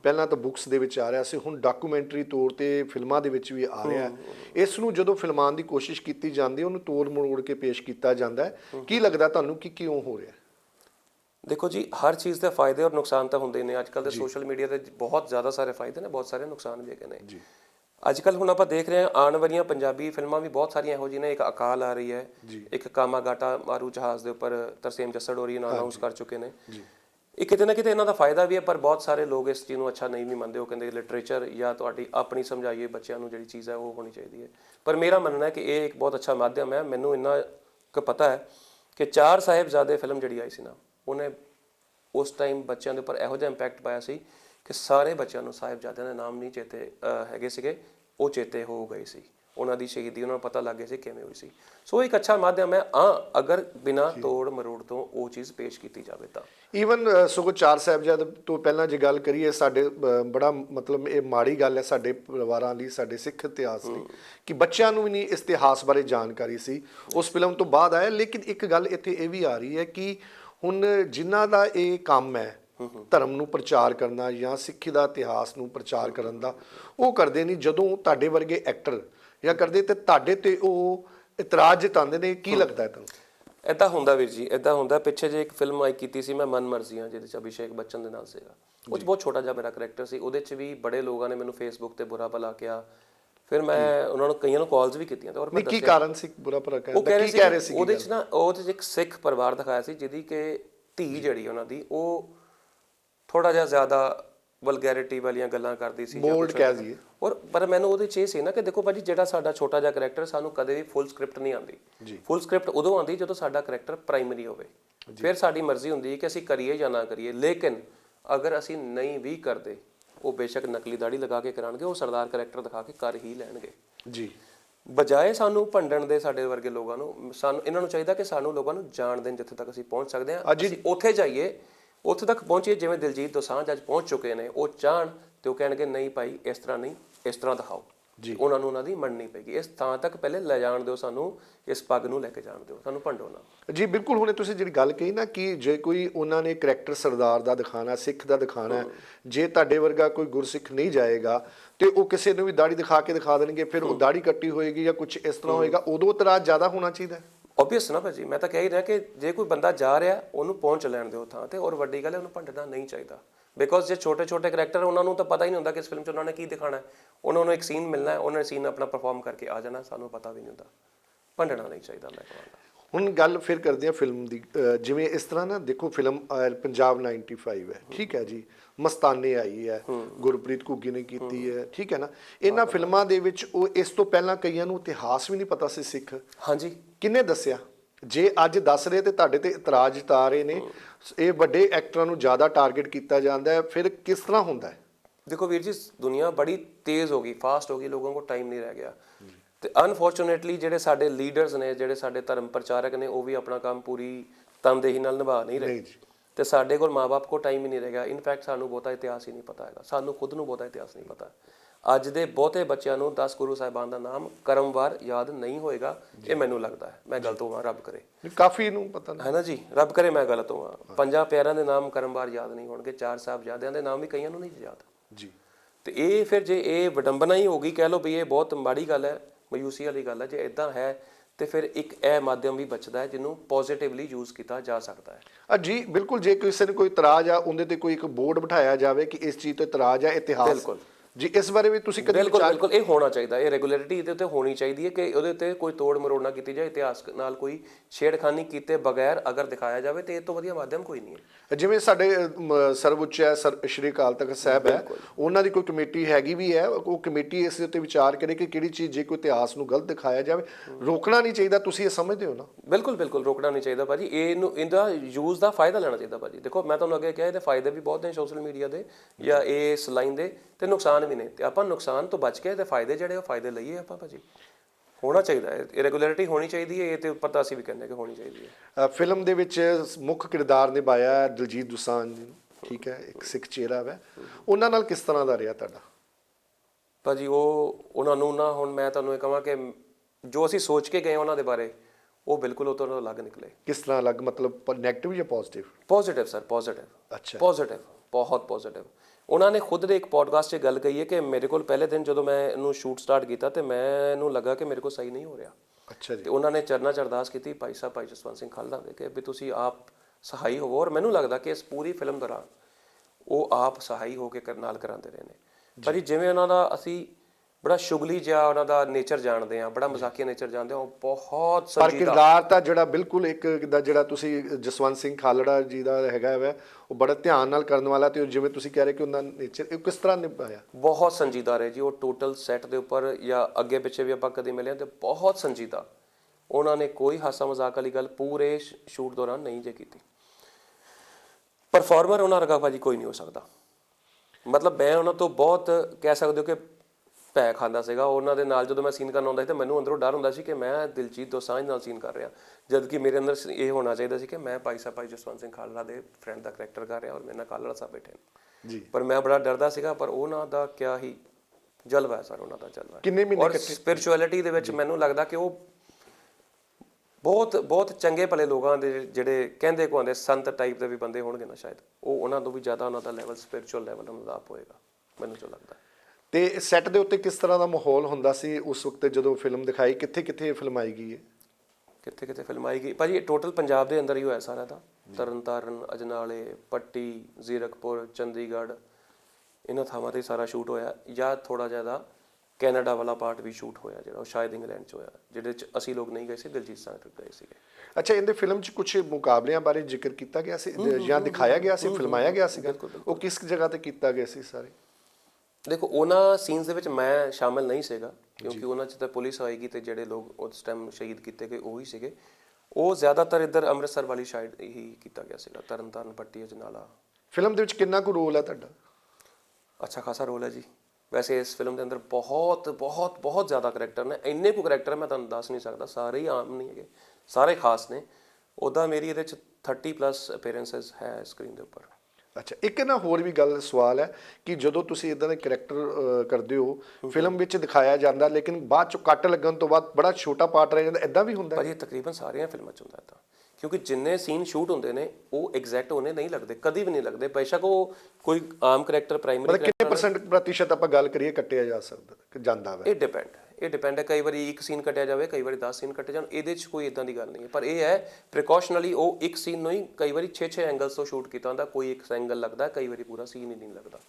ਪਹਿਲਾਂ ਤਾਂ ਬੁੱਕਸ ਦੇ ਵਿੱਚ ਆ ਰਿਹਾ ਸੀ ਹੁਣ ਡਾਕੂਮੈਂਟਰੀ ਤੌਰ ਤੇ ਫਿਲਮਾਂ ਦੇ ਵਿੱਚ ਵੀ ਆ ਰਿਹਾ ਹੈ। ਇਸ ਨੂੰ ਜਦੋਂ ਫਿਲਮਾਂ ਦੀ ਕੋਸ਼ਿਸ਼ ਕੀਤੀ ਜਾਂਦੀ ਹੈ ਉਹਨੂੰ ਤੋੜ ਮਰੋੜ ਕੇ ਪੇਸ਼ ਕੀਤਾ ਜਾਂਦਾ ਹੈ। ਕੀ ਲੱਗਦਾ ਤੁਹਾਨੂੰ ਕਿ ਕਿਉਂ ਹੋ ਰਿਹਾ ਹੈ? ਦੇਖੋ ਜੀ ਹਰ ਚੀਜ਼ ਦੇ ਫਾਇਦੇ ਔਰ ਨੁਕਸਾਨ ਤਾਂ ਹੁੰਦੇ ਨੇ। ਅੱਜ ਕੱਲ ਦੇ ਸੋਸ਼ਲ ਮੀਡੀਆ ਤੇ ਬਹੁਤ ਜ਼ਿਆਦਾ ਸਾਰੇ ਫਾਇਦੇ ਨੇ ਬਹੁਤ ਸਾਰੇ ਨੁਕਸਾਨ ਵੀ ਹੈਗੇ ਨੇ। ਜੀ। ਅੱਜ ਕੱਲ ਹੁਣ ਆਪਾਂ ਦੇਖ ਰਹੇ ਹਾਂ ਆਉਣ ਵਾਲੀਆਂ ਪੰਜਾਬੀ ਫਿਲਮਾਂ ਵੀ ਬਹੁਤ ਸਾਰੀਆਂ ਇਹੋ ਜਿਹੀਆਂ ਨੇ ਇੱਕ ਅਕਾਲ ਆ ਰਹੀ ਹੈ ਇੱਕ ਕਾਮਾ ਗਾਟਾ ਮਾਰੂ ਜਹਾਜ਼ ਦੇ ਉੱਪਰ ਤਰਸੇਮ ਜੱਸੜ ਹੋਰੀ ਅਨਾਉਂਸ ਕਰ ਚੁੱਕੇ ਨੇ। ਇਹ ਕਿਤੇ ਨਾ ਕਿਤੇ ਇਹਨਾਂ ਦਾ ਫਾਇਦਾ ਵੀ ਹੈ ਪਰ ਬਹੁਤ ਸਾਰੇ ਲੋਕ ਇਸ ਚੀਜ਼ ਨੂੰ ਅੱਛਾ ਨਹੀਂ ਵੀ ਮੰਨਦੇ। ਉਹ ਕਹਿੰਦੇ ਲਿਟਰੇਚਰ ਜਾਂ ਤੁਹਾਡੀ ਆਪਣੀ ਸਮਝਾਈਏ ਬੱਚਿਆਂ ਨੂੰ ਜਿਹੜੀ ਚੀਜ਼ ਹੈ ਉਹ ਹੋਣੀ ਚਾਹੀਦੀ ਹੈ। ਪਰ ਮੇਰਾ ਮੰਨਣਾ ਹੈ ਕਿ ਇਹ ਇੱਕ ਬਹੁਤ ਅੱਛਾ ਮਾਧਿਅਮ ਹੈ। ਮੈਨੂੰ ਇੰਨਾ ਕੁ ਪਤਾ ਹੈ ਕਿ ਚਾਰ ਸਾਹਿਬਜ਼ਾਦੇ ਫਿਲਮ ਜਿਹੜੀ ਆਈ ਸੀ ਨਾ ਉਹਨੇ ਉਸ ਟਾਈਮ ਬੱਚਿਆਂ ਦੇ ਉੱਪਰ ਇਹੋ ਜਿਹਾ ਇੰਪੈਕਟ ਪਾਇਆ ਸੀ ਕਿ ਸਾਰੇ ਬੱਚਿਆਂ ਨੂੰ ਸਾਹਿਬਜ਼ਾਦਿਆਂ ਦੇ ਨਾਮ ਨਹੀਂ ਚੇਤੇ ਹੈਗੇ ਸੀਗੇ ਉਹ ਚੇਤੇ ਹੋ ਗਏ ਸੀ। ਉਹਨਾਂ ਦੀ ਸ਼ਹੀਦੀ ਉਹਨਾਂ ਨੂੰ ਪਤਾ ਲੱਗ ਗਿਆ ਸੀ ਕਿਵੇਂ ਹੋਈ ਸੀ। ਸੋ ਇੱਕ ਅੱਛਾ ਮਾਧਿਅਮ ਹੈ। ਆ ਅਗਰ ਬਿਨਾ ਤੋੜ ਮਰੋੜ ਤੋਂ ਉਹ ਚੀਜ਼ ਪੇਸ਼ ਕੀਤੀ ਜਾਵੇ ਤਾਂ। ਈਵਨ ਸਗੋਂ ਚਾਰ ਸਾਹਿਬਜ਼ਾਦ ਤੋਂ ਪਹਿਲਾਂ ਜੇ ਗੱਲ ਕਰੀਏ ਸਾਡੇ ਬੜਾ ਮਤਲਬ ਇਹ ਮਾੜੀ ਗੱਲ ਹੈ ਸਾਡੇ ਪਰਿਵਾਰਾਂ ਲਈ ਸਾਡੇ ਸਿੱਖ ਇਤਿਹਾਸ ਲਈ ਕਿ ਬੱਚਿਆਂ ਨੂੰ ਵੀ ਨਹੀਂ ਇਸ ਇਤਿਹਾਸ ਬਾਰੇ ਜਾਣਕਾਰੀ ਸੀ। ਉਸ ਫਿਲਮ ਤੋਂ ਬਾਅਦ ਆਇਆ ਲੇਕਿਨ ਇੱਕ ਗੱਲ ਇੱਥੇ ਇਹ ਵੀ ਆ ਰਹੀ ਹੈ ਕਿ ਹੁਣ ਜਿਨ੍ਹਾਂ ਦਾ ਇਹ ਕੰਮ ਹੈ ਧਰਮ ਨੂੰ ਪ੍ਰਚਾਰ ਕਰਨਾ ਜਾਂ ਸਿੱਖੀ ਦਾ ਇਤਿਹਾਸ ਨੂੰ ਪ੍ਰਚਾਰ ਕਰਨ ਦਾ ਉਹ ਕਰਦੇ ਨਹੀਂ ਜਦੋਂ ਤੁਹਾਡੇ ਵਰਗੇ ਐਕਟਰ ਜਾਂ ਕਰਦੇ ਤੇ ਤੁਹਾਡੇ ਤੇ ਉਹ ਇਤਰਾਜ਼ ਜਤਾਉਂਦੇ ਨੇ ਕੀ ਲੱਗਦਾ ਹੈ ਤੁਹਾਨੂੰ? ਐਦਾਂ ਹੁੰਦਾ ਵੀਰ ਜੀ ਐਦਾਂ ਹੁੰਦਾ ਪਿੱਛੇ ਜੇ ਇੱਕ ਫਿਲਮ ਆਈ ਕੀਤੀ ਸੀ ਮੈਂ ਮਨ ਮਰਜ਼ੀਆਂ ਜਿਹਦੇ ਚ ਅਭਿਸ਼ੇਕ ਬੱਚਨ ਦੇ ਨਾਲ ਸੀਗਾ। ਉਹ 'ਚ ਬਹੁਤ ਛੋਟਾ ਜਿਹਾ ਮੇਰਾ ਕਰੈਕਟਰ ਸੀ ਉਹਦੇ ਚ ਵੀ ਬੜੇ ਲੋਕਾਂ ਨੇ ਮੈਨੂੰ ਫੇਸਬੁੱਕ ਤੇ ਬੁਰਾ ਭਲਾ ਕਿਹਾ। ਫਿਰ ਮੈਂ ਉਹਨਾਂ ਨੂੰ ਕਈਆਂ ਨੂੰ ਕਾਲਸ ਵੀ ਕੀਤੀਆਂ ਤੇ ਔਰ ਮੈਂ ਕੀ ਕਾਰਨ ਸੀ ਬੁਰਾ ਭਲਾ ਕਹਿਣ ਉਹ ਦਾ? ਕਹਿ ਰਹੇ ਕੀ ਕਹਿ ਰਹੇ ਸੀ ਉਹਦੇ ਚ ਨਾ ਉਹਦੇ ਚ ਇੱਕ ਸਿੱਖ ਪਰਿਵਾਰ ਦਿਖਾਇਆ ਸੀ ਜਿਹਦੀ ਕਿ ਧੀ ਜਿਹੜੀ ਉਹਨਾਂ ਦੀ ਉਹ ਥੋੜਾ ਜਿਹਾ ਜ਼ਿਆਦਾ ਵਲਗੈਰਿਟੀ ਵਾਲੀਆਂ ਗੱਲਾਂ ਕਰਦੀ ਸੀ ਜਾਂ ਕੁਛ ਕਹਿ ਦਈਏ। ਔਰ ਪਰ ਮੈਨੂੰ ਉਹਦੇ ਚ ਇਹ ਸੀ ਨਾ ਕਿ ਦੇਖੋ ਭਾਜੀ ਜਿਹੜਾ ਸਾਡਾ ਛੋਟਾ ਜਿਹਾ ਕਰੈਕਟਰ ਸਾਨੂੰ ਕਦੇ ਵੀ ਫੁੱਲ ਸਕ੍ਰਿਪਟ ਨਹੀਂ ਆਉਂਦੀ। ਫੁੱਲ ਸਕ੍ਰਿਪਟ ਉਦੋਂ ਆਉਂਦੀ ਜਦੋਂ ਸਾਡਾ ਕਰੈਕਟਰ ਪ੍ਰਾਇਮਰੀ ਹੋਵੇ। ਫਿਰ ਸਾਡੀ ਮਰਜ਼ੀ ਹੁੰਦੀ ਹੈ ਕਿ ਅਸੀਂ ਕਰੀਏ ਜਾਂ ਨਾ ਕਰੀਏ। ਲੇਕਿਨ ਅਗਰ ਅਸੀਂ ਨਹੀਂ ਵੀ ਕਰਦੇ ਉਹ ਬੇਸ਼ੱਕ ਨਕਲੀ ਦਾੜੀ ਲਗਾ ਕੇ ਕਰਾਣਗੇ ਉਹ ਸਰਦਾਰ ਕਰੈਕਟਰ ਦਿਖਾ ਕੇ ਕਰ ਹੀ ਲੈਣਗੇ। ਜੀ। ਬਜਾਏ ਸਾਨੂੰ ਭੰਡਣ ਦੇ ਸਾਡੇ ਵਰਗੇ ਲੋਕਾਂ ਨੂੰ ਸਾਨੂੰ ਇਹਨਾਂ ਨੂੰ ਚਾਹੀਦਾ ਕਿ ਸਾਨੂੰ ਲੋਕਾਂ ਨੂੰ ਜਾਣ ਦੇਣ ਜਿੱਥੇ ਤੱਕ ਅਸੀਂ ਪਹੁੰਚ ਸਕਦੇ ਹੀ- ਅਸੀਂ ਉੱਥੇ ਜਾਈਏ ਉੱਥੇ ਤੱਕ ਪਹੁੰਚੀਏ ਜਿਵੇਂ ਦਿਲਜੀਤ ਦੋਸਾਂਝ ਅੱਜ ਪਹੁੰਚ ਚੁੱਕੇ ਨੇ ਉਹ ਚਾਹਣ ਤੇ ਉਹ ਕਹਿਣਗੇ ਨਹੀਂ ਭਾਈ ਇਸ ਤਰ੍ਹਾਂ ਨਹੀਂ ਇਸ ਤਰ੍ਹਾਂ ਦਿਖਾਓ। ਜੀ। ਉਹਨਾਂ ਨੂੰ ਉਹਨਾਂ ਦੀ ਮੰਨਣੀ ਪੈਗੀ ਇਸ ਥਾਂ ਤੱਕ ਪਹਿਲੇ ਲੈ ਜਾਣ ਦਿਓ ਸਾਨੂੰ ਇਸ ਪੱਗ ਨੂੰ ਲੈ ਕੇ ਜਾਣ ਦਿਓ। ਸਾਨੂੰ ਭੰਡੋ ਨਾ। ਜੀ ਬਿਲਕੁਲ ਹੁਣੇ ਤੁਸੀਂ ਜਿਹੜੀ ਗੱਲ ਕਹੀ ਨਾ ਕਿ ਜੇ ਕੋਈ ਉਹਨਾਂ ਨੇ ਕਰੈਕਟਰ ਸਰਦਾਰ ਦਾ ਦਿਖਾਣਾ ਸਿੱਖ ਦਾ ਦਿਖਾਣਾ ਜੇ ਤੁਹਾਡੇ ਵਰਗਾ ਕੋਈ ਗੁਰਸਿੱਖ ਨਹੀਂ ਜਾਏਗਾ ਤੇ ਉਹ ਕਿਸੇ ਨੂੰ ਵੀ ਦਾੜੀ ਦਿਖਾ ਕੇ ਦਿਖਾ ਦੇਣਗੇ ਫਿਰ ਉਹ ਦਾੜੀ ਕੱਟੀ ਹੋਏਗੀ ਜਾਂ ਕੁਝ ਇਸ ਤਰ੍ਹਾਂ ਹੋਏਗਾ ਉਦੋਂ ਇਤਰਾਜ਼ ਜ਼ਿਆਦਾ ਹੋਣਾ ਚਾਹੀਦਾ। ਆਬਵੀਅਸ ਨਾ ਭਾਜੀ, ਮੈਂ ਤਾਂ ਕਹਿ ਹੀ ਰਿਹਾ ਕਿ ਜੇ ਕੋਈ ਬੰਦਾ ਜਾ ਰਿਹਾ, ਉਹਨੂੰ ਪਹੁੰਚ ਲੈਣ ਦਿਓ ਥਾਂ ਤੇ, ਔਰ ਵੱਡੀ ਗੱਲ ਹੈ, ਉਹਨੂੰ ਭੰਡਣਾ ਨਹੀਂ ਚਾਹੀਦਾ। ਬਿਕੋਜ਼ ਜੇ ਛੋਟੇ ਛੋਟੇ ਕਰੈਕਟਰ ਉਹਨਾਂ ਨੂੰ ਤਾਂ ਪਤਾ ਹੀ ਨਹੀਂ ਹੁੰਦਾ ਕਿ ਇਸ ਫਿਲਮ 'ਚ ਉਹਨਾਂ ਨੇ ਕੀ ਦਿਖਾਣਾ ਹੈ। ਉਹਨਾਂ ਨੂੰ ਇੱਕ ਸੀਨ ਮਿਲਣਾ ਹੈ, ਉਹਨਾਂ ਨੇ ਸੀਨ ਆਪਣਾ ਪਰਫਾਰਮ ਕਰਕੇ ਆ ਜਾਣਾ, ਸਾਨੂੰ ਪਤਾ ਵੀ ਨਹੀਂ ਹੁੰਦਾ। ਭੰਡਣਾ ਨਹੀਂ ਚਾਹੀਦਾ ਮੈਂ ਕਹਾਂਗਾ। ਹੁਣ ਗੱਲ ਫਿਰ ਕਰਦੇ ਆ ਫਿਲਮ ਦੀ। ਜਿਵੇਂ ਇਸ ਤਰ੍ਹਾਂ ਨਾ, ਦੇਖੋ ਫਿਲਮ ਅਹ ਪੰਜਾਬ 95 ਹੈ। ਠੀਕ ਹੈ ਜੀ। ਮਸਤਾਨੇ ਆਈ ਹੈ ਗੁਰਪ੍ਰੀਤ ਘੁੱਗੀ ਨੇ ਕੀਤੀ ਹੈ। ਠੀਕ ਹੈ ਨਾ? ਇਹਨਾਂ ਫਿਲਮਾਂ ਦੇ ਵਿੱਚ ਉਹ ਇਸ ਤੋਂ ਪਹਿਲਾਂ ਕਈਆਂ ਨੂੰ ਇਤਿਹਾਸ ਵੀ ਨਹੀਂ ਪਤਾ ਸੀ ਸਿੱਖ। ਹਾਂਜੀ। ਕਿੰਨੇ ਦੱਸਿਆ? ਜੇ ਅੱਜ ਦੱਸ ਰਹੇ ਤੇ ਤੁਹਾਡੇ ਤੇ ਇਤਰਾਜ਼ ਜਤਾ ਰਹੇ ਨੇ। ਇਹ ਵੱਡੇ ਐਕਟਰਾਂ ਨੂੰ ਜ਼ਿਆਦਾ ਟਾਰਗੇਟ ਕੀਤਾ ਜਾਂਦਾ ਹੈ। ਫਿਰ ਕਿਸ ਤਰ੍ਹਾਂ ਹੁੰਦਾ ਹੈ? ਦੇਖੋ ਵੀਰ ਜੀ ਦੁਨੀਆ ਬੜੀ ਤੇਜ਼ ਹੋ ਗਈ ਫਾਸਟ ਹੋ ਗਈ ਲੋਕਾਂ ਕੋਲ ਟਾਈਮ ਨਹੀਂ ਰਹਿ ਗਿਆ। ਤੇ ਅਨਫੋਰਚੂਨੇਟਲੀ ਜਿਹੜੇ ਸਾਡੇ ਲੀਡਰਸ ਨੇ ਜਿਹੜੇ ਸਾਡੇ ਧਰਮ ਪ੍ਰਚਾਰਕ ਨੇ ਉਹ ਵੀ ਆਪਣਾ ਕੰਮ ਪੂਰੀ ਤਨਦੇਹੀ ਨਾਲ ਨਿਭਾ ਨਹੀਂ ਰਹੇ। ਨਹੀਂ ਜੀ। ਤੇ ਸਾਡੇ ਕੋਲ ਮਾਪੇ ਕੋਲ ਟਾਈਮ ਹੀ ਨਹੀਂ ਰਹਿ ਗਿਆ ਇਨਫੈਕਟ ਸਾਨੂੰ ਬਹੁਤਾ ਇਤਿਹਾਸ ਹੀ ਨਹੀਂ ਪਤਾ ਹੈਗਾ। ਸਾਨੂੰ ਖੁਦ ਨੂੰ ਬਹੁਤਾ ਇਤਿਹਾਸ ਨਹੀਂ ਪਤਾ। ਅੱਜ ਦੇ ਬਹੁਤੇ ਬੱਚਿਆਂ ਨੂੰ 10 ਗੁਰੂ ਸਾਹਿਬਾਨ ਦਾ ਨਾਮ ਕਰਮਵਾਰ ਯਾਦ ਨਹੀਂ ਹੋਏਗਾ ਇਹ ਮੈਨੂੰ ਲੱਗਦਾ ਹੈ। ਮੈਂ ਗਲਤ ਹੋਵਾਂ ਰੱਬ ਕਰੇ। ਕਾਫੀ ਨੂੰ ਪਤਾ ਨਹੀਂ। ਹੈ ਨਾ ਜੀ? ਰੱਬ ਕਰੇ ਮੈਂ ਗਲਤ ਹੋਵਾਂ। ਪੰਜਾਂ ਪਿਆਰਿਆਂ ਦੇ ਨਾਮ ਕਰਮਵਾਰ ਯਾਦ ਨਹੀਂ ਹੋਣਗੇ ਚਾਰ ਸਾਹਿਬਜ਼ਾਦਿਆਂ ਦੇ ਨਾਮ ਵੀ ਕਈਆਂ ਨੂੰ ਨਹੀਂ ਯਾਦ। ਜੀ। ਤੇ ਇਹ ਫਿਰ ਜੇ ਇਹ ਵਿਡੰਬਨਾ ਹੀ ਹੋ ਗਈ ਕਹਿ ਲਓ ਵੀ ਇਹ ਬਹੁਤ ਮਾੜੀ ਗੱਲ ਹੈ ਮਾਯੂਸੀ ਵਾਲੀ ਗੱਲ ਹੈ ਜੇ ਇਦਾਂ ਹੈ ਤੇ ਫਿਰ ਇੱਕ ਇਹ ਮਾਧਿਅਮ ਵੀ ਬਚਦਾ ਹੈ ਜਿਹਨੂੰ ਪੋਜ਼ਿਟਿਵਲੀ ਯੂਜ਼ ਕੀਤਾ ਜਾ ਸਕਦਾ ਹੈ ਆ ਜੀ ਬਿਲਕੁਲ ਜੇ ਕਿਸੇ ਨੂੰ ਕੋਈ ਇਤਰਾਜ਼ ਆ ਉਹਦੇ ਤੇ ਕੋਈ ਇੱਕ ਬੋਰਡ ਬਿਠਾਇਆ ਜਾਵੇ ਕਿ ਇਸ ਚੀਜ਼ ਤੋਂ ਇਤਰਾਜ਼ ਆ ਇਤਿਹਾਸ ਬਿਲਕੁਲ। ਜੀ ਇਸ ਬਾਰੇ ਵੀ ਤੁਸੀਂ ਕਦੇ ਬਿਲਕੁਲ ਬਿਲਕੁਲ ਇਹ ਹੋਣਾ ਚਾਹੀਦਾ ਇਹ ਰੈਗੂਲਰਿਟੀ ਇਹਦੇ ਉੱਤੇ ਹੋਣੀ ਚਾਹੀਦੀ ਹੈ ਕਿ ਉਹਦੇ ਉੱਤੇ ਕੋਈ ਤੋੜ ਮਰੋੜ ਨਾ ਕੀਤੀ ਜਾਏ ਇਤਿਹਾਸ ਨਾਲ ਕੋਈ ਛੇੜਖਾਨੀ ਕੀਤੇ ਬਗੈਰ ਅਗਰ ਦਿਖਾਇਆ ਜਾਵੇ ਤੇ ਇਹ ਤੋਂ ਵਧੀਆ ਮਾਧਿਅਮ ਕੋਈ ਨਹੀਂ ਹੈ। ਜਿਵੇਂ ਸਾਡੇ ਸਰਵਉੱਚ ਹੈ ਸਰ ਅਕਾਲ ਤਖਤ ਸਾਹਿਬ ਹੈ ਉਹਨਾਂ ਦੀ ਕੋਈ ਕਮੇਟੀ ਹੈਗੀ ਵੀ ਹੈ ਉਹ ਕਮੇਟੀ ਇਸ ਦੇ ਉੱਤੇ ਵਿਚਾਰ ਕਰੇ ਕਿ ਕਿਹੜੀ ਚੀਜ਼ ਜੇ ਕੋਈ ਇਤਿਹਾਸ ਨੂੰ ਗਲਤ ਦਿਖਾਇਆ ਜਾਵੇ। ਰੋਕਣਾ ਨਹੀਂ ਚਾਹੀਦਾ ਤੁਸੀਂ ਇਹ ਸਮਝਦੇ ਹੋ ਨਾ? ਬਿਲਕੁਲ ਬਿਲਕੁਲ ਰੋਕਣਾ ਨਹੀਂ ਚਾਹੀਦਾ ਭਾਜੀ ਇਹਨੂੰ ਇਹਦਾ ਯੂਜ਼ ਦਾ ਫਾਇਦਾ ਲੈਣਾ ਚਾਹੀਦਾ ਭਾਜੀ। ਦੇਖੋ ਮੈਂ ਤੁਹਾਨੂੰ ਅੱਗੇ ਕਿਹਾ ਇਹਦੇ ਫਾਇਦੇ ਵੀ ਬਹੁਤ ਨੇ ਸੋਸ਼ਲ ਮੀਡੀਆ ਦੇ ਜਾਂ ਇਸ ਲਾਈਨ ਦੇ ਤੇ ਨੁਕਸਾਨ ਵੀ ਨੇ ਤੇ ਆਪਾਂ ਨੁਕਸਾਨ ਤੋਂ ਬਚ ਕੇ ਇਹਦੇ ਫਾਇਦੇ ਜਿਹੜੇ ਉਹ ਫਾਇਦੇ ਲਈਏ ਆਪਾਂ ਭਾਜੀ। ਹੋਣਾ ਚਾਹੀਦਾ ਹੈ। ਇਰੈਗੂਲਰਿਟੀ ਹੋਣੀ ਚਾਹੀਦੀ ਹੈ ਇਹ ਤੇ ਉੱਪਰ ਤਾਂ ਅਸੀਂ ਵੀ ਕਹਿੰਦੇ ਕਿ ਹੋਣੀ ਚਾਹੀਦੀ ਹੈ। ਫਿਲਮ ਦੇ ਵਿੱਚ ਮੁੱਖ ਕਿਰਦਾਰ ਨਿਭਾਇਆ ਦਿਲਜੀਤ ਦੁਸਾਂਝ ਜੀ ਠੀਕ ਹੈ ਇੱਕ ਸਿੱਖ ਚਿਹਰਾ ਹੈ ਉਹਨਾਂ ਨਾਲ ਕਿਸ ਤਰ੍ਹਾਂ ਦਾ ਰਿਹਾ ਤੁਹਾਡਾ? ਭਾਜੀ ਉਹ ਉਹਨਾਂ ਨੂੰ ਨਾ ਹੁਣ ਮੈਂ ਤੁਹਾਨੂੰ ਇਹ ਕਹਾਂ ਕਿ ਜੋ ਅਸੀਂ ਸੋਚ ਕੇ ਗਏ ਉਹਨਾਂ ਦੇ ਬਾਰੇ ਉਹ ਬਿਲਕੁਲ ਉਹ ਤੋਂ ਅਲੱਗ ਨਿਕਲੇ। ਕਿਸ ਤਰ੍ਹਾਂ ਅਲੱਗ? ਮਤਲਬ ਨੈਗੇਟਿਵ ਜਾਂ ਪੋਜ਼ਿਟਿਵ ਪੋਜ਼ਿਟਿਵ ਸਰ ਪੋਜ਼ਿਟਿਵ ਅੱਛਾ। ਪੋਜ਼ਿਟਿਵ ਬਹੁਤ ਪੋਜ਼ਿਟਿਵ ਉਹਨਾਂ ਨੇ ਖੁਦ ਦੇ ਇੱਕ ਪੋਡਕਾਸਟ 'ਚ ਗੱਲ ਕਹੀ ਹੈ ਕਿ ਮੇਰੇ ਕੋਲ ਪਹਿਲੇ ਦਿਨ ਜਦੋਂ ਮੈਂ ਇਹਨੂੰ ਸ਼ੂਟ ਸਟਾਰਟ ਕੀਤਾ ਤੇ ਮੈਨੂੰ ਲੱਗਾ ਕਿ ਮੇਰੇ ਕੋਲ ਸਹੀ ਨਹੀਂ ਹੋ ਰਿਹਾ। ਅੱਛਾ ਜੀ। ਤੇ ਉਹਨਾਂ ਨੇ ਚਰਨਾ ਚ ਅਰਦਾਸ ਕੀਤੀ ਭਾਈ ਸਾਹਿਬ ਭਾਈ ਜਸਵੰਤ ਸਿੰਘ ਖਾਲੜਾ ਦੇ ਕਿ ਵੀ ਤੁਸੀਂ ਆਪ ਸਹਾਈ ਹੋਵੋ। ਔਰ ਮੈਨੂੰ ਲੱਗਦਾ ਕਿ ਇਸ ਪੂਰੀ ਫਿਲਮ ਦੌਰਾਨ ਉਹ ਆਪ ਸਹਾਈ ਹੋ ਕੇ ਨਾਲ ਕਰਾਉਂਦੇ ਰਹੇ ਨੇ। ਭਾਜੀ ਜਿਵੇਂ ਉਹਨਾਂ ਦਾ ਅਸੀਂ ਬੜਾ ਸ਼ੁਗਲੀ ਜਿਹਾ ਉਹਨਾਂ ਦਾ ਨੇਚਰ ਜਾਣਦੇ ਆ ਬੜਾ ਮਜ਼ਾਕੀਆ ਨੇਚਰ ਜਾਣਦੇ ਆ ਉਹ ਬਹੁਤ ਪਰ ਸੰਜੀਦਾ ਕਿਰਦਾਰ ਤਾਂ ਜਿਹੜਾ ਬਿਲਕੁਲ ਇੱਕ ਦਾ ਜਿਹੜਾ ਤੁਸੀਂ ਜਸਵੰਤ ਸਿੰਘ ਖਾਲੜਾ ਜੀ ਦਾ ਹੈਗਾ ਹੈ ਉਹ ਬੜਾ ਧਿਆਨ ਨਾਲ ਕਰਨ ਵਾਲਾ ਤੇ ਉਹ ਜਿਵੇਂ ਤੁਸੀਂ ਕਹਿ ਰਹੇ ਕਿ ਉਹਨਾਂ ਨੇਚਰ ਇਹ ਕਿਸ ਤਰ੍ਹਾਂ ਨਿਭਾਇਆ? ਬਹੁਤ ਸੰਜੀਦਾ ਰਹੇ ਜੀ ਉਹ ਟੋਟਲ ਸੈੱਟ ਦੇ ਉੱਪਰ ਜਾਂ ਅੱਗੇ ਪਿੱਛੇ ਵੀ ਆਪਾਂ ਕਦੇ ਮਿਲੇ ਤੇ ਬਹੁਤ ਸੰਜੀਦਾ ਉਹਨਾਂ ਨੇ ਕੋਈ ਹਾਸਾ ਮਜ਼ਾਕ ਵਾਲੀ ਗੱਲ ਪੂਰੇ ਸ਼ੂਟ ਦੌਰਾਨ ਨਹੀਂ ਜੇ ਕੀਤੀ। ਪਰਫਾਰਮਰ ਉਹਨਾਂ ਵਰਗਾ ਭਾਜੀ ਕੋਈ ਨਹੀਂ ਹੋ ਸਕਦਾ। ਮਤਲਬ ਮੈਂ ਉਹਨਾਂ ਤੋਂ ਬਹੁਤ ਕਹਿ ਸਕਦੇ ਹੋ ਕਿ ਪੈ ਖਾਂਦਾ ਸੀਗਾ ਉਹਨਾਂ ਦੇ ਨਾਲ ਜਦੋਂ ਮੈਂ ਸੀਨ ਕਰਨ ਆਉਂਦਾ ਸੀ ਤਾਂ ਮੈਨੂੰ ਅੰਦਰੋਂ ਡਰ ਹੁੰਦਾ ਸੀ ਕਿ ਮੈਂ ਦਿਲਜੀਤ ਦੋਸਾਂਝ ਨਾਲ ਸੀਨ ਕਰ ਰਿਹਾ। ਜਦ ਕਿ ਮੇਰੇ ਅੰਦਰ ਇਹ ਹੋਣਾ ਚਾਹੀਦਾ ਸੀ ਕਿ ਮੈਂ ਭਾਈ ਸਾਹਿਬ ਭਾਈ ਜਸਵੰਤ ਸਿੰਘ ਖਾਲੜਾ ਦੇ ਫਰੈਂਡ ਦਾ ਕਰੈਕਟਰ ਕਰ ਰਿਹਾ ਔਰ ਮੇਰੇ ਨਾਲ ਖਾਲੜਾ ਸਾਹਿਬ ਬੈਠੇ ਨੇ। ਜੀ। ਪਰ ਮੈਂ ਬੜਾ ਡਰਦਾ ਸੀਗਾ ਪਰ ਉਹਨਾਂ ਦਾ ਕਿਆ ਹੀ ਜਲਵਾ ਸਰ ਉਹਨਾਂ ਦਾ ਜਲਵਾ। ਕਿੰਨੇ ਮਹੀਨੇ ਔਰ ਸਪਿਰਚੁਅਲਿਟੀ ਦੇ ਵਿੱਚ ਮੈਨੂੰ ਲੱਗਦਾ ਕਿ ਉਹ ਬਹੁਤ ਬਹੁਤ ਚੰਗੇ ਭਲੇ ਲੋਕਾਂ ਦੇ ਜਿਹੜੇ ਕਹਿੰਦੇ ਕੋ ਆਂਦੇ ਸੰਤ ਟਾਈਪ ਦੇ ਵੀ ਬੰਦੇ ਹੋਣਗੇ ਨਾ ਸ਼ਾਇਦ। ਉਹ ਉਹਨਾਂ ਤੋਂ ਵੀ ਜ਼ਿਆਦਾ ਉਹਨਾਂ ਦਾ ਲੈਵਲ ਸਪਿਰਚੁਅਲ ਲੈਵਲ ਉਹਨਾਂ ਦਾ up ਹੋਏਗਾ ਮੈਨੂੰ ਜੋ ਲੱਗਦਾ। ਤੇ ਸੈੱਟ ਦੇ ਉੱਤੇ ਕਿਸ ਤਰ੍ਹਾਂ ਦਾ ਮਾਹੌਲ ਹੁੰਦਾ ਸੀ ਉਸ ਵਕਤ ਜਦੋਂ ਫਿਲਮ ਦਿਖਾਈ? ਕਿੱਥੇ ਕਿੱਥੇ ਫਿਲਮ ਆਈ ਗਈ ਹੈ? ਕਿੱਥੇ ਕਿੱਥੇ ਫਿਲਮ ਆਏਗੀ ਭਾਜੀ ਟੋਟਲ ਪੰਜਾਬ ਦੇ ਅੰਦਰ ਹੀ ਹੋਇਆ ਸਾਰਾ ਦਾ ਤਰਨਤਾਰਨ ਅਜਨਾਲੇ ਪੱਟੀ ਜ਼ੀਰਕਪੁਰ ਚੰਡੀਗੜ੍ਹ ਇਹਨਾਂ ਥਾਵਾਂ ਤੇ ਸਾਰਾ ਸ਼ੂਟ ਹੋਇਆ। ਜਾਂ ਥੋੜਾ ਜ਼ਿਆਦਾ ਕੈਨੇਡਾ ਵਾਲਾ ਪਾਰਟ ਵੀ ਸ਼ੂਟ ਹੋਇਆ ਜਿਹੜਾ ਉਹ ਸ਼ਾਇਦ ਇੰਗਲੈਂਡ 'ਚ ਹੋਇਆ ਜਿਹਦੇ 'ਚ ਅਸੀਂ ਲੋਕ ਨਹੀਂ ਗਏ ਸੀ ਦਿਲਜੀਤ ਸਾਂਝ ਗਏ ਸੀਗੇ। ਅੱਛਾ ਇਹਦੇ ਫਿਲਮ 'ਚ ਕੁਝ ਮੁਕਾਬਲਿਆਂ ਬਾਰੇ ਜ਼ਿਕਰ ਕੀਤਾ ਗਿਆ ਸੀ? ਜਾਂ ਦਿਖਾਇਆ ਗਿਆ ਸੀ ਫਿਲਮਾਇਆ ਗਿਆ ਸੀਗਾ? ਉਹ ਕਿਸ ਜਗ੍ਹਾ ਤੇ ਕੀਤਾ ਗਿਆ ਸੀ ਸਾਰੇ? ਦੇਖੋ ਉਹਨਾਂ ਸੀਨਸ ਦੇ ਵਿੱਚ ਮੈਂ ਸ਼ਾਮਲ ਨਹੀਂ ਸੀਗਾ ਕਿਉਂਕਿ ਉਹਨਾਂ 'ਚ ਤਾਂ ਪੁਲਿਸ ਆਏਗੀ ਤੇ ਜਿਹੜੇ ਲੋਕ ਉਸ ਟਾਈਮ ਸ਼ਹੀਦ ਕੀਤੇ ਗਏ ਉਹ ਹੀ ਸੀਗੇ। ਉਹ ਜ਼ਿਆਦਾਤਰ ਇੱਧਰ ਅੰਮ੍ਰਿਤਸਰ ਵਾਲੀ ਸਾਈਡ ਹੀ ਕੀਤਾ ਗਿਆ ਸੀਗਾ ਤਰਨਤਾਰਨ ਪੱਟੀ ਅਜਨਾਲਾ। ਫਿਲਮ ਦੇ ਵਿੱਚ ਕਿੰਨਾ ਕੁ ਰੋਲ ਹੈ ਤੁਹਾਡਾ? ਅੱਛਾ ਖਾਸਾ ਰੋਲ ਹੈ ਜੀ। ਵੈਸੇ ਇਸ ਫਿਲਮ ਦੇ ਅੰਦਰ ਬਹੁਤ ਬਹੁਤ ਬਹੁਤ ਜ਼ਿਆਦਾ ਕਰੈਕਟਰ ਨੇ। ਇੰਨੇ ਕੁ ਕਰੈਕਟਰ ਮੈਂ ਤੁਹਾਨੂੰ ਦੱਸ ਨਹੀਂ ਸਕਦਾ ਸਾਰੇ ਹੀ ਆਮ ਨਹੀਂ ਹੈਗੇ ਸਾਰੇ ਖਾਸ ਨੇ। ਉਹਦਾ ਮੇਰੀ ਇਹਦੇ ਚ 30 ਪਲੱਸ ਅਪੀਅਰੈਂਸਸ ਹੈ ਸਕਰੀਨ ਦੇ ਉੱਪਰ। ਅੱਛਾ ਇੱਕ ਨਾ ਹੋਰ ਵੀ ਗੱਲ ਸਵਾਲ ਹੈ ਕਿ ਜਦੋਂ ਤੁਸੀਂ ਇਦਾਂ ਦੇ ਕਰੈਕਟਰ ਕਰਦੇ ਹੋ ਫਿਲਮ ਵਿੱਚ ਦਿਖਾਇਆ ਜਾਂਦਾ ਲੇਕਿਨ ਬਾਅਦ ਚੋਂ ਕੱਟ ਲੱਗਣ ਤੋਂ ਬਾਅਦ ਬੜਾ ਛੋਟਾ ਪਾਰਟ ਰਹਿ ਜਾਂਦਾ ਇਦਾਂ ਵੀ ਹੁੰਦਾ ਇਹ ਤਕਰੀਬਨ ਸਾਰੀਆਂ ਫਿਲਮਾਂ ਚ ਹੁੰਦਾ ਤਾਂ ਕਿਉਂਕਿ ਜਿੰਨੇ ਸੀਨ ਸ਼ੂਟ ਹੁੰਦੇ ਨੇ ਉਹ ਐਗਜ਼ੈਕਟ ਉਹਨੇ ਨਹੀਂ ਲੱਗਦੇ ਕਦੀ ਵੀ ਨਹੀਂ ਲੱਗਦੇ। ਬੇਸ਼ੱਕ ਉਹ ਕੋਈ ਆਮ ਕਰੈਕਟਰ ਮਤਲਬ ਪ੍ਰਾਇਮਰੀ ਕਿੰਨੇ ਪਰਸੈਂਟ ਪ੍ਰਤੀਸ਼ਤ ਆਪਾਂ ਗੱਲ ਕਰੀਏ ਕੱਟਿਆ ਜਾ ਸਕਦਾ ਜਾਂਦਾ ਹੈ ਇਹ ਡਿਪੈਂਡ ਇਹ ਡਿਪੈਂਡ ਹੈ ਕਈ ਵਾਰੀ ਇੱਕ ਸੀਨ ਕੱਟਿਆ ਜਾਵੇ ਕਈ ਵਾਰੀ 10 ਸੀਨ ਕੱਟੇ ਜਾਣ ਇਹਦੇ 'ਚ ਕੋਈ ਇਦਾਂ ਦੀ ਗੱਲ ਨਹੀਂ ਹੈ। ਪਰ ਇਹ ਹੈ ਪ੍ਰੀਕਾਸ਼ਨਲੀ ਉਹ ਇੱਕ ਸੀਨ ਨੂੰ ਹੀ ਕਈ ਵਾਰੀ 6-6 ਐਂਗਲਸ ਤੋਂ ਸ਼ੂਟ ਕੀਤਾ ਹੁੰਦਾ ਕੋਈ ਇੱਕ ਐਂਗਲ ਲੱਗਦਾ ਕਈ ਵਾਰੀ ਪੂਰਾ ਸੀਨ ਹੀ ਨਹੀਂ ਲੱਗਦਾ।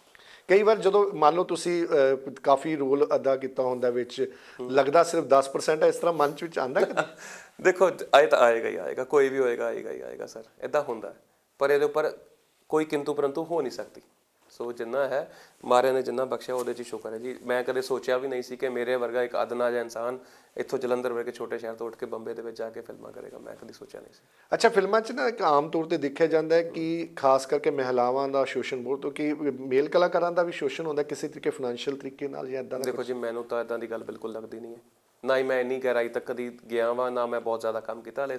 ਕਈ ਵਾਰ ਜਦੋਂ ਮੰਨ ਲਓ ਤੁਸੀਂ ਕਾਫੀ ਰੋਲ ਅਦਾ ਕੀਤਾ ਹੁੰਦਾ ਵਿੱਚ ਲੱਗਦਾ ਸਿਰਫ 10% ਹੈ ਇਸ ਤਰ੍ਹਾਂ ਮਨ ਚ ਵਿੱਚ ਆਂਦਾ ਕਿ ਦੇਖੋ ਆਏ ਤਾਂ ਆਏਗਾ ਹੀ ਆਏਗਾ ਕੋਈ ਵੀ ਹੋਏਗਾ ਆਏਗਾ ਹੀ ਆਏਗਾ ਸਰ। ਇਦਾਂ ਹੁੰਦਾ। ਪਰ ਇਹਦੇ ਉੱਪਰ ਕੋਈ ਕਿੰਤੂ ਪਰੰਤੂ ਹੋ ਨਹੀਂ ਸਕਦੀ। ਸੋ ਜਿੰਨਾ ਹੈ ਮਾਰਿਆ ਨੇ ਜਿੰਨਾ ਬਖਸ਼ਿਆ ਉਹਦੇ 'ਚ ਸ਼ੁਕਰ ਹੈ। ਜੀ ਮੈਂ ਕਦੇ ਸੋਚਿਆ ਵੀ ਨਹੀਂ ਸੀ ਕਿ ਮੇਰੇ ਵਰਗਾ ਇੱਕ ਅਦਨਾ ਜਿਹਾ ਇਨਸਾਨ ਇੱਥੋਂ ਜਲੰਧਰ ਵਰਗੇ ਛੋਟੇ ਸ਼ਹਿਰ ਤੋਂ ਉੱਠ ਕੇ ਬੰਬੇ ਦੇ ਵਿੱਚ ਜਾ ਕੇ ਫਿਲਮਾਂ ਕਰੇਗਾ। ਮੈਂ ਕਦੀ ਸੋਚਿਆ ਨਹੀਂ ਸੀ। ਅੱਛਾ ਫਿਲਮਾਂ 'ਚ ਨਾ ਇੱਕ ਆਮ ਤੌਰ ਤੇ ਦੇਖਿਆ ਜਾਂਦਾ ਹੈ ਕਿ ਖਾਸ ਕਰਕੇ ਮਹਿਲਾਵਾਂ ਦਾ ਸ਼ੋਸ਼ਣ ਬਹੁਤ ਕਿ ਮੇਲ ਕਲਾਕਾਰਾਂ ਦਾ ਵੀ ਸ਼ੋਸ਼ਣ ਹੁੰਦਾ ਕਿਸੇ ਤਰੀਕੇ ਫਾਈਨੈਂਸ਼ੀਅਲ ਤਰੀਕੇ ਨਾਲ ਜਾਂ ਇਦਾਂ ਦਾ ਦੇਖੋ ਜੀ ਮੈਨੂੰ ਤਾਂ ਇਦਾਂ ਦੀ ਗੱਲ ਬਿਲਕੁਲ ਲੱਗਦੀ ਨਹੀਂ ਹੈ। ਨਾ ਹੀ ਮੈਂ ਇੰਨੀ ਗਹਿਰਾਈ ਤੱਕ ਕਦੀ ਗਿਆ ਵਾਂ ਨਾ ਮੈਂ ਬਹੁਤ ਜ਼ਿਆਦਾ ਕੰਮ ਕੀਤਾ। ਹਲੇ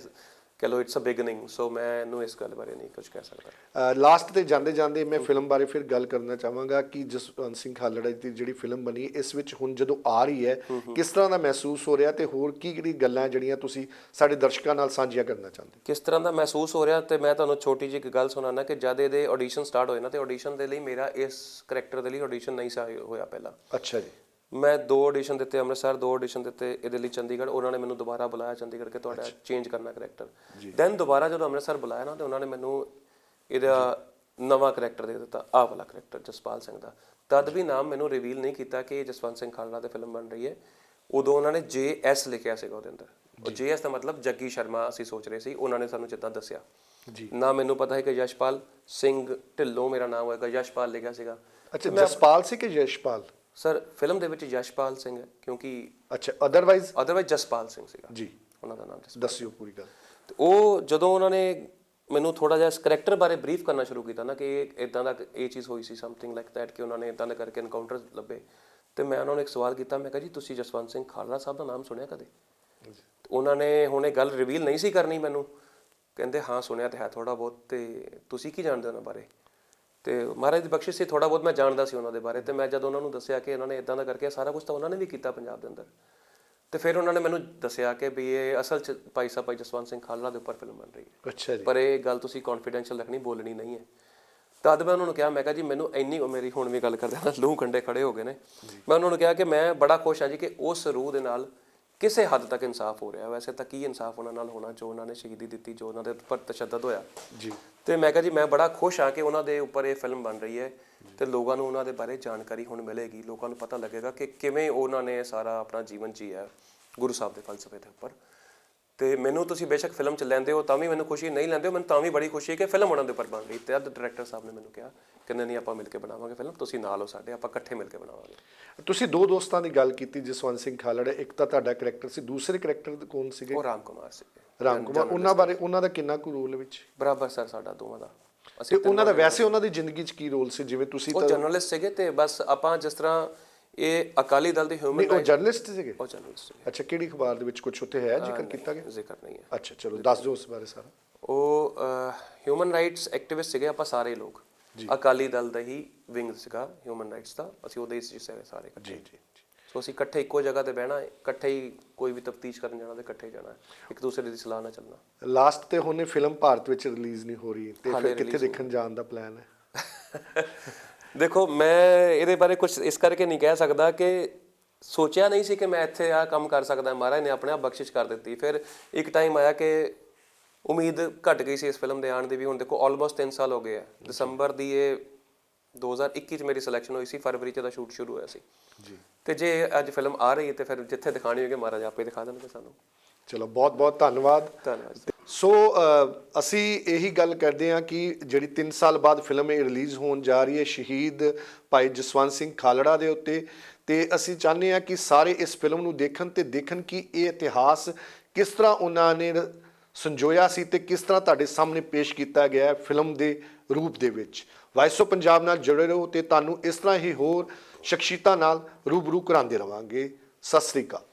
ਕਹ ਲੋ ਇਟਸ ਅ ਬਿਗਨਿੰਗ ਸੋ ਮੈਨੂੰ ਇਸ ਗੱਲ ਬਾਰੇ ਨਹੀਂ ਕੁਝ ਕਹਿ ਸਕਦਾ। ਲਾਸਟ ਤੇ ਜਾਂਦੇ ਜਾਂਦੇ ਮੈਂ ਫਿਲਮ ਬਾਰੇ ਫਿਰ ਗੱਲ ਕਰਨਾ ਚਾਹਾਂਗਾ ਕਿ ਜਸਵੰਤ ਸਿੰਘ ਖਾਲੜਾ ਦੀ ਜਿਹੜੀ ਫਿਲਮ ਬਣੀ ਇਸ ਵਿੱਚ ਹੁਣ ਜਦੋਂ ਆ ਰਹੀ ਹੈ ਕਿਸ ਤਰ੍ਹਾਂ ਦਾ ਮਹਿਸੂਸ ਹੋ ਰਿਹਾ ਤੇ ਹੋਰ ਕੀ ਕਿਹੜੀ ਗੱਲਾਂ ਜਿਹੜੀਆਂ ਤੁਸੀਂ ਸਾਡੇ ਦਰਸ਼ਕਾਂ ਨਾਲ ਸਾਂਝੀਆਂ ਕਰਨਾ ਚਾਹੁੰਦੇ ਕਿਸ ਤਰ੍ਹਾਂ ਦਾ ਮਹਿਸੂਸ ਹੋ ਰਿਹਾ ਤੇ ਮੈਂ ਤੁਹਾਨੂੰ ਛੋਟੀ ਜਿਹੀ ਇੱਕ ਗੱਲ ਸੁਣਾਉਣਾ ਕਿ ਜਦ ਇਹਦੇ ਆਡੀਸ਼ਨ ਸਟਾਰਟ ਹੋਏ ਨਾ ਤੇ ਆਡੀਸ਼ਨ ਦੇ ਲਈ ਮੇਰਾ ਇਸ ਕਰੈਕਟਰ ਦੇ ਲਈ ਆਡੀਸ਼ਨ ਨਹੀਂ ਹੋਇਆ ਪਹਿਲਾਂ। ਅੱਛਾ ਜੀ। ਮੈਂ ਦੋ ਆਡੀਸ਼ਨ ਦਿੱਤੇ ਅੰਮ੍ਰਿਤਸਰ ਦੋ ਆਡੀਸ਼ਨ ਦਿੱਤੇ ਇਹਦੇ ਲਈ ਚੰਡੀਗੜ੍ਹ। ਉਹਨਾਂ ਨੇ ਮੈਨੂੰ ਦੁਬਾਰਾ ਬੁਲਾਇਆ ਚੰਡੀਗੜ੍ਹ ਕਿ ਤੁਹਾਡਾ ਚੇਂਜ ਕਰਨਾ ਕਰੈਕਟਰ ਦੈਨ ਦੁਬਾਰਾ ਜਦੋਂ ਅੰਮ੍ਰਿਤਸਰ ਬੁਲਾਇਆ ਨਾ ਤੇ ਉਹਨਾਂ ਨੇ ਮੈਨੂੰ ਇਹਦਾ ਨਵਾਂ ਕਰੈਕਟਰ ਦੇ ਦਿੱਤਾ ਆਹ ਵਾਲਾ ਕਰੈਕਟਰ ਜਸਪਾਲ ਸਿੰਘ ਦਾ। ਤਦ ਵੀ ਨਾਮ ਮੈਨੂੰ ਰਿਵੀਲ ਨਹੀਂ ਕੀਤਾ ਕਿ ਇਹ ਜਸਵੰਤ ਸਿੰਘ ਖਾਲੜਾ ਤੇ ਫਿਲਮ ਬਣ ਰਹੀ ਹੈ। ਉਦੋਂ ਉਹਨਾਂ ਨੇ ਜੇ ਐਸ ਲਿਖਿਆ ਸੀਗਾ ਉਹਦੇ ਅੰਦਰ। ਉਹ ਜੇ। ਐਸ ਦਾ ਮਤਲਬ ਜੱਗੀ ਸ਼ਰਮਾ ਅਸੀਂ ਸੋਚ ਰਹੇ ਸੀ ਉਹਨਾਂ ਨੇ ਸਾਨੂੰ ਜਿੱਦਾਂ ਦੱਸਿਆ। ਜੀ। ਨਾ ਮੈਨੂੰ ਪਤਾ ਹੈ ਕਿ ਯਸ਼ਪਾਲ ਸਿੰਘ ਢਿੱਲੋਂ ਮੇਰਾ ਨਾਮ ਹੋਏਗਾ ਯਸ਼ਪਾਲ ਲਿਖਿਆ ਸੀਗਾ। ਅੱਛਾ ਜਸਪਾਲ ਸੀ ਕਿ ਯਸ਼ਪਾਲ? ਸਰ ਫਿਲਮ ਦੇ ਵਿੱਚ ਯਸ਼ਪਾਲ ਸਿੰਘ ਹੈ ਕਿਉਂਕਿ ਅੱਛਾ ਅਦਰਵਾਈਜ਼ ਅਦਰਵਾਈਜ਼ ਜਸਪਾਲ ਸਿੰਘ ਸੀਗਾ। ਜੀ। ਉਹਨਾਂ ਦਾ ਨਾਮ ਜਸਪਾਲ ਦੱਸਿਓ ਪੂਰੀ ਗੱਲ। ਤੇ ਉਹ ਜਦੋਂ ਉਹਨਾਂ ਨੇ ਮੈਨੂੰ ਥੋੜਾ ਜਿਹਾ ਇਸ ਕਰੈਕਟਰ ਬਾਰੇ ਬਰੀਫ ਕਰਨਾ ਸ਼ੁਰੂ ਕੀਤਾ ਨਾ ਕਿ ਇਹ ਇਦਾਂ ਦਾ ਇਹ ਚੀਜ਼ ਹੋਈ ਸੀ ਸਮਥਿੰਗ ਲਾਈਕ ਥੈਟ ਕਿ ਉਹਨਾਂ ਨੇ ਇਦਾਂ ਦਾ ਕਰਕੇ ਐਨਕਾਊਂਟਰ ਲੱਭੇ। ਤੇ ਮੈਂ ਉਹਨਾਂ ਨੂੰ ਇੱਕ ਸਵਾਲ ਕੀਤਾ ਮੈਂ ਕਿਹਾ ਜੀ ਤੁਸੀਂ ਜਸਵੰਤ ਸਿੰਘ ਖਾਲੜਾ ਸਾਹਿਬ ਦਾ ਨਾਮ ਸੁਣਿਆ ਕਦੇ? ਉਹਨਾਂ ਨੇ ਹੁਣ ਇਹ ਗੱਲ ਰਿਵੀਲ ਨਹੀਂ ਸੀ ਕਰਨੀ ਮੈਨੂੰ। ਕਹਿੰਦੇ ਹਾਂ ਸੁਣਿਆ ਤੇ ਹੈ ਥੋੜਾ ਬਹੁਤ ਤੇ ਤੁਸੀਂ ਕੀ ਜਾਣਦੇ ਹੋ ਉਹਨਾਂ ਬਾਰੇ? ਤੇ ਮਹਾਰਾਜ ਦੀ ਬਖਸ਼ਿਸ਼ ਸੀ ਥੋੜਾ ਬਹੁਤ ਮੈਂ ਜਾਣਦਾ ਸੀ ਉਹਨਾਂ ਦੇ ਬਾਰੇ ਤੇ ਮੈਂ ਜਦ ਉਹਨਾਂ ਨੂੰ ਦੱਸਿਆ ਕਿ ਇਹਨਾਂ ਨੇ ਇਦਾਂ ਦਾ ਕਰਕੇ ਸਾਰਾ ਕੁਝ ਤਾਂ ਉਹਨਾਂ ਨੇ ਵੀ ਕੀਤਾ ਪੰਜਾਬ ਦੇ ਅੰਦਰ। ਤੇ ਫਿਰ ਉਹਨਾਂ ਨੇ ਮੈਨੂੰ ਦੱਸਿਆ ਕਿ ਵੀ ਇਹ ਅਸਲ ਚ ਭਾਈ ਸਾਹਿਬ ਭਾਈ ਜਸਵੰਤ ਸਿੰਘ ਖਾਲੜਾ ਦੇ ਉੱਪਰ ਫਿਲਮ ਬਣ ਰਹੀ ਹੈ। ਅੱਛਾ ਜੀ। ਪਰ ਇਹ ਗੱਲ ਤੁਸੀਂ ਕੌਨਫੀਡੈਂਸ਼ੀਅਲ ਰੱਖਣੀ ਬੋਲਣੀ ਨਹੀਂ ਹੈ। ਤਦ ਮੈਂ ਉਹਨਾਂ ਨੂੰ ਕਿਹਾ ਮੈਂ ਕਿਹਾ ਜੀ ਮੈਨੂੰ ਇੰਨੀ ਮੇਰੀ ਹੁਣ ਵੀ ਗੱਲ ਕਰਦੇ ਹਾਂ ਲੂਹ ਕੰਡੇ ਖੜੇ ਹੋ ਗਏ ਨੇ। ਮੈਂ ਉਹਨਾਂ ਨੂੰ ਕਿਹਾ ਕਿ ਮੈਂ ਬੜਾ ਖੁਸ਼ ਹਾਂ ਜੀ ਕਿ ਉਸ ਰੂਹ ਦੇ ਨਾਲ ਕਿਸੇ ਹੱਦ ਤੱਕ ਇਨਸਾਫ ਹੋ ਰਿਹਾ। ਵੈਸੇ ਤਾਂ ਕੀ ਇਨਸਾਫ ਉਹਨਾਂ ਨਾਲ ਹੋਣਾ ਜੋ ਉਹਨਾਂ ਨੇ ਸ਼ਹੀਦੀ ਦਿੱਤੀ ਜੋ ਉਹਨਾਂ ਦੇ ਉੱਪਰ ਤਸ਼ੱਦਦ ਹੋਇਆ। ਜੀ। ਤੇ ਮੈਂ ਕਿਹਾ ਜੀ ਮੈਂ ਬੜਾ ਖੁਸ਼ ਹਾਂ ਕਿ ਉਹਨਾਂ ਦੇ ਉੱਪਰ ਇਹ ਫਿਲਮ ਬਣ ਰਹੀ ਹੈ ਤੇ ਲੋਕਾਂ ਨੂੰ ਉਹਨਾਂ ਦੇ ਬਾਰੇ ਜਾਣਕਾਰੀ ਹੁਣ ਮਿਲੇਗੀ। ਲੋਕਾਂ ਨੂੰ ਪਤਾ ਲੱਗੇਗਾ ਕਿ ਕਿਵੇਂ ਉਹਨਾਂ ਨੇ ਸਾਰਾ ਆਪਣਾ ਜੀਵਨ ਜੀਆ ਗੁਰੂ ਸਾਹਿਬ ਦੇ ਫਲਸਫੇ ਦੇ ਉੱਪਰ। ਤੇ ਮੈਨੂੰ ਤੁਸੀਂ ਬੇਸ਼ੱਕ ਫਿਲਮ ਚ ਲੈਂਦੇ ਹੋ ਤਾਂ ਵੀ ਮੈਨੂੰ ਖੁਸ਼ੀ ਨਹੀਂ ਲੈਂਦੇ ਹੋ ਮੈਨੂੰ ਤਾਂ ਵੀ ਬੜੀ ਖੁਸ਼ੀ ਹੈ ਕਿ ਫਿਲਮ ਉਹਨਾਂ ਦੇ ਉੱਪਰ ਬਣ ਰਹੀ ਤੇ ਅੱਜ ਡਾਇਰੈਕਟਰ ਸਾਹਿਬ ਨੇ ਮੈਨੂੰ ਕਿਹਾ ਕਹਿੰਦੇ ਨਹੀਂ ਆਪਾਂ ਮਿਲ ਕੇ ਬਣਾਵਾਂਗੇ ਫਿਲਮ ਤੁਸੀਂ ਨਾਲ ਹੋ ਸਾਡੇ ਆਪਾਂ ਇਕੱਠੇ ਮਿਲ ਕੇ ਬਣਾਵਾਂਗੇ। ਤੁਸੀਂ ਦੋ ਦੋਸਤਾਂ ਦੀ ਗੱਲ ਕੀਤੀ ਜਸਵੰਤ ਸਿੰਘ ਖਾਲੜਾ ਇੱਕ ਤਾਂ ਤੁਹਾਡਾ ਕਰੈਕਟਰ ਸੀ ਦੂਸਰੇ ਕਰੈਕਟਰ ਕੌਣ ਸੀਗੇ? ਉਹ ਰਾਮ ਕੁਮਾਰ ਸੀ ਰਾਮ ਕੁਮਾਰ ਉਹਨਾਂ ਬਾਰੇ ਉਹਨਾਂ ਦਾ ਕਿੰਨਾ ਕੁ ਰੋਲ ਵਿੱਚ? ਬਰਾਬਰ ਸਰ ਸਾਡਾ ਦੋਵਾਂ ਦਾ। ਤੇ ਅਸੀਂ ਉਹਨਾਂ ਦਾ ਵੈਸੇ ਉਹਨਾਂ ਦੀ ਜ਼ਿੰਦਗੀ 'ਚ ਕੀ ਰੋਲ ਸੀ? ਜਿਵੇਂ ਤੁਸੀਂ ਉਹ ਤਾਂ ਜਰਨਲਿਸਟ ਸੀਗੇ ਤੇ ਬਸ ਆਪਾਂ ਜਿਸ ਤਰ੍ਹਾਂ ਇਹ ਅਕਾਲੀ ਦਲ ਦੇ ਹਿਊਮਨ ਨਹੀਂ ਉਹ ਜਰਨਲਿਸਟ ਸੀਗੇ। ਉਹ ਜਰਨਲਿਸਟ ਅੱਛਾ ਕਿਹੜੀ ਅਖਬਾਰ ਦੇ ਵਿੱਚ ਕੁਝ ਉੱਥੇ ਹੈ ਜ਼ਿਕਰ ਕੀਤਾ ਗਿਆ? ਜ਼ਿਕਰ ਨਹੀਂ ਹੈ। ਅੱਛਾ ਚਲੋ ਦੱਸ ਦਿਓ ਉਸ ਬਾਰੇ ਸਾਰਾ। ਉਹ ਹਿਊਮਨ ਰਾਈਟਸ ਐਕਟਿਵਿਸਟ ਸੀਗੇ ਆਪਾਂ ਸਾਰੇ ਲੋਕ। ਅਕਾਲੀ ਦਲ ਦਾ ਹੀ ਵਿੰਗ ਸੀਗਾ ਹਿਊਮਨ ਰਾਈਟਸ ਦਾ। ਅਸੀਂ ਉਹਦੇ ਇਸ ਸਾਰੇ ਇਕੱਠੇ। ਜੀ ਜੀ ਸੋ ਅਸੀਂ ਇਕੱਠੇ ਇੱਕੋ ਜਗ੍ਹਾ ਤੇ ਬਹਿਣਾ ਇਕੱਠੇ ਹੀ ਕੋਈ ਵੀ ਤਫਤੀਸ਼ ਕਰਨ ਜਾਣਾ ਤੇ ਇਕੱਠੇ ਹੀ ਜਾਣਾ ਇੱਕ ਦੂਸਰੇ ਦੀ ਸਲਾਹ ਨਾਲ ਚੱਲਣਾ। ਲਾਸਟ ਤੇ ਹੁਣ ਫਿਲਮ ਭਾਰਤ ਵਿੱਚ ਰਿਲੀਜ਼ ਨਹੀਂ ਹੋ ਰਹੀ ਤੇ ਫਿਰ ਕਿੱਥੇ ਦੇਖਣ ਜਾਣ ਦਾ ਪਲਾਨ ਹੈ? ਦੇਖੋ ਮੈਂ ਇਹਦੇ ਬਾਰੇ ਕੁਝ ਇਸ ਕਰਕੇ ਨਹੀਂ ਕਹਿ ਸਕਦਾ ਕਿ ਸੋਚਿਆ ਨਹੀਂ ਸੀ ਕਿ ਮੈਂ ਇੱਥੇ ਆ ਕੰਮ ਕਰ ਸਕਦਾ। ਮਹਾਰਾਜ ਨੇ ਆਪਣੇ ਆਪ ਬਖਸ਼ਿਸ਼ ਕਰ ਦਿੱਤੀ। ਫਿਰ ਇੱਕ ਟਾਈਮ ਆਇਆ ਕਿ ਉਮੀਦ ਘਟ ਗਈ ਸੀ ਇਸ ਫਿਲਮ ਦੇ ਆਉਣ ਦੀ ਵੀ। ਹੁਣ ਦੇਖੋ ਆਲਮੋਸਟ 3 ਸਾਲ ਹੋ ਗਏ ਆ। ਦਸੰਬਰ ਦੀ ਇਹ 2021 ਚ ਮੇਰੀ ਸਿਲੈਕਸ਼ਨ ਹੋਈ ਸੀ। ਫਰਵਰੀ ਚ ਦਾ ਸ਼ੂਟ ਸ਼ੁਰੂ ਹੋਇਆ ਸੀ। ਜੀ। ਤੇ ਜੇ ਅੱਜ ਫਿਲਮ ਆ ਰਹੀ ਹੈ ਤੇ ਫਿਰ ਜਿੱਥੇ ਦਿਖਾਣੀ ਹੋਏਗੀ ਮਹਾਰਾਜ ਆਪੇ ਦਿਖਾ ਦੇਣਗੇ ਸਾਨੂੰ। ਚਲੋ ਬਹੁਤ ਬਹੁਤ ਧੰਨਵਾਦ। ਧੰਨਵਾਦ। ਸੋ ਅਸੀਂ ਇਹੀ ਗੱਲ ਕਰਦੇ ਹਾਂ ਕਿ ਜਿਹੜੀ 3 ਸਾਲ ਬਾਅਦ ਫਿਲਮ ਇਹ ਰਿਲੀਜ਼ ਹੋਣ ਜਾ ਰਹੀ ਹੈ, ਸ਼ਹੀਦ ਭਾਈ ਜਸਵੰਤ ਸਿੰਘ ਖਾਲੜਾ ਦੇ ਉੱਤੇ, ਤੇ ਅਸੀਂ ਚਾਹੁੰਦੇ ਹਾਂ ਕਿ ਸਾਰੇ ਇਸ ਫਿਲਮ ਨੂੰ ਦੇਖਣ ਤੇ ਦੇਖਣ ਕਿ ਇਹ ਇਤਿਹਾਸ ਕਿਸ ਤਰ੍ਹਾਂ ਉਹਨਾਂ ਨੇ ਸੰਜੋਇਆ ਸੀ ਤੇ ਕਿਸ ਤਰ੍ਹਾਂ ਤੁਹਾਡੇ ਸਾਹਮਣੇ ਪੇਸ਼ ਕੀਤਾ ਗਿਆ ਹੈ ਫਿਲਮ ਦੇ ਰੂਪ ਦੇ ਵਿੱਚ। ਵਾਇਸ ਆਫ ਪੰਜਾਬ ਨਾਲ ਜੁੜੇ ਰਹੋ ਤੇ ਤੁਹਾਨੂੰ ਇਸ ਤਰ੍ਹਾਂ ਹੀ ਹੋਰ ਸ਼ਖਸੀਅਤਾਂ ਨਾਲ ਰੂਬਰੂ ਕਰਾਉਂਦੇ ਰਵਾਂਗੇ। ਸਤਿ ਸ੍ਰੀ ਅਕਾਲ।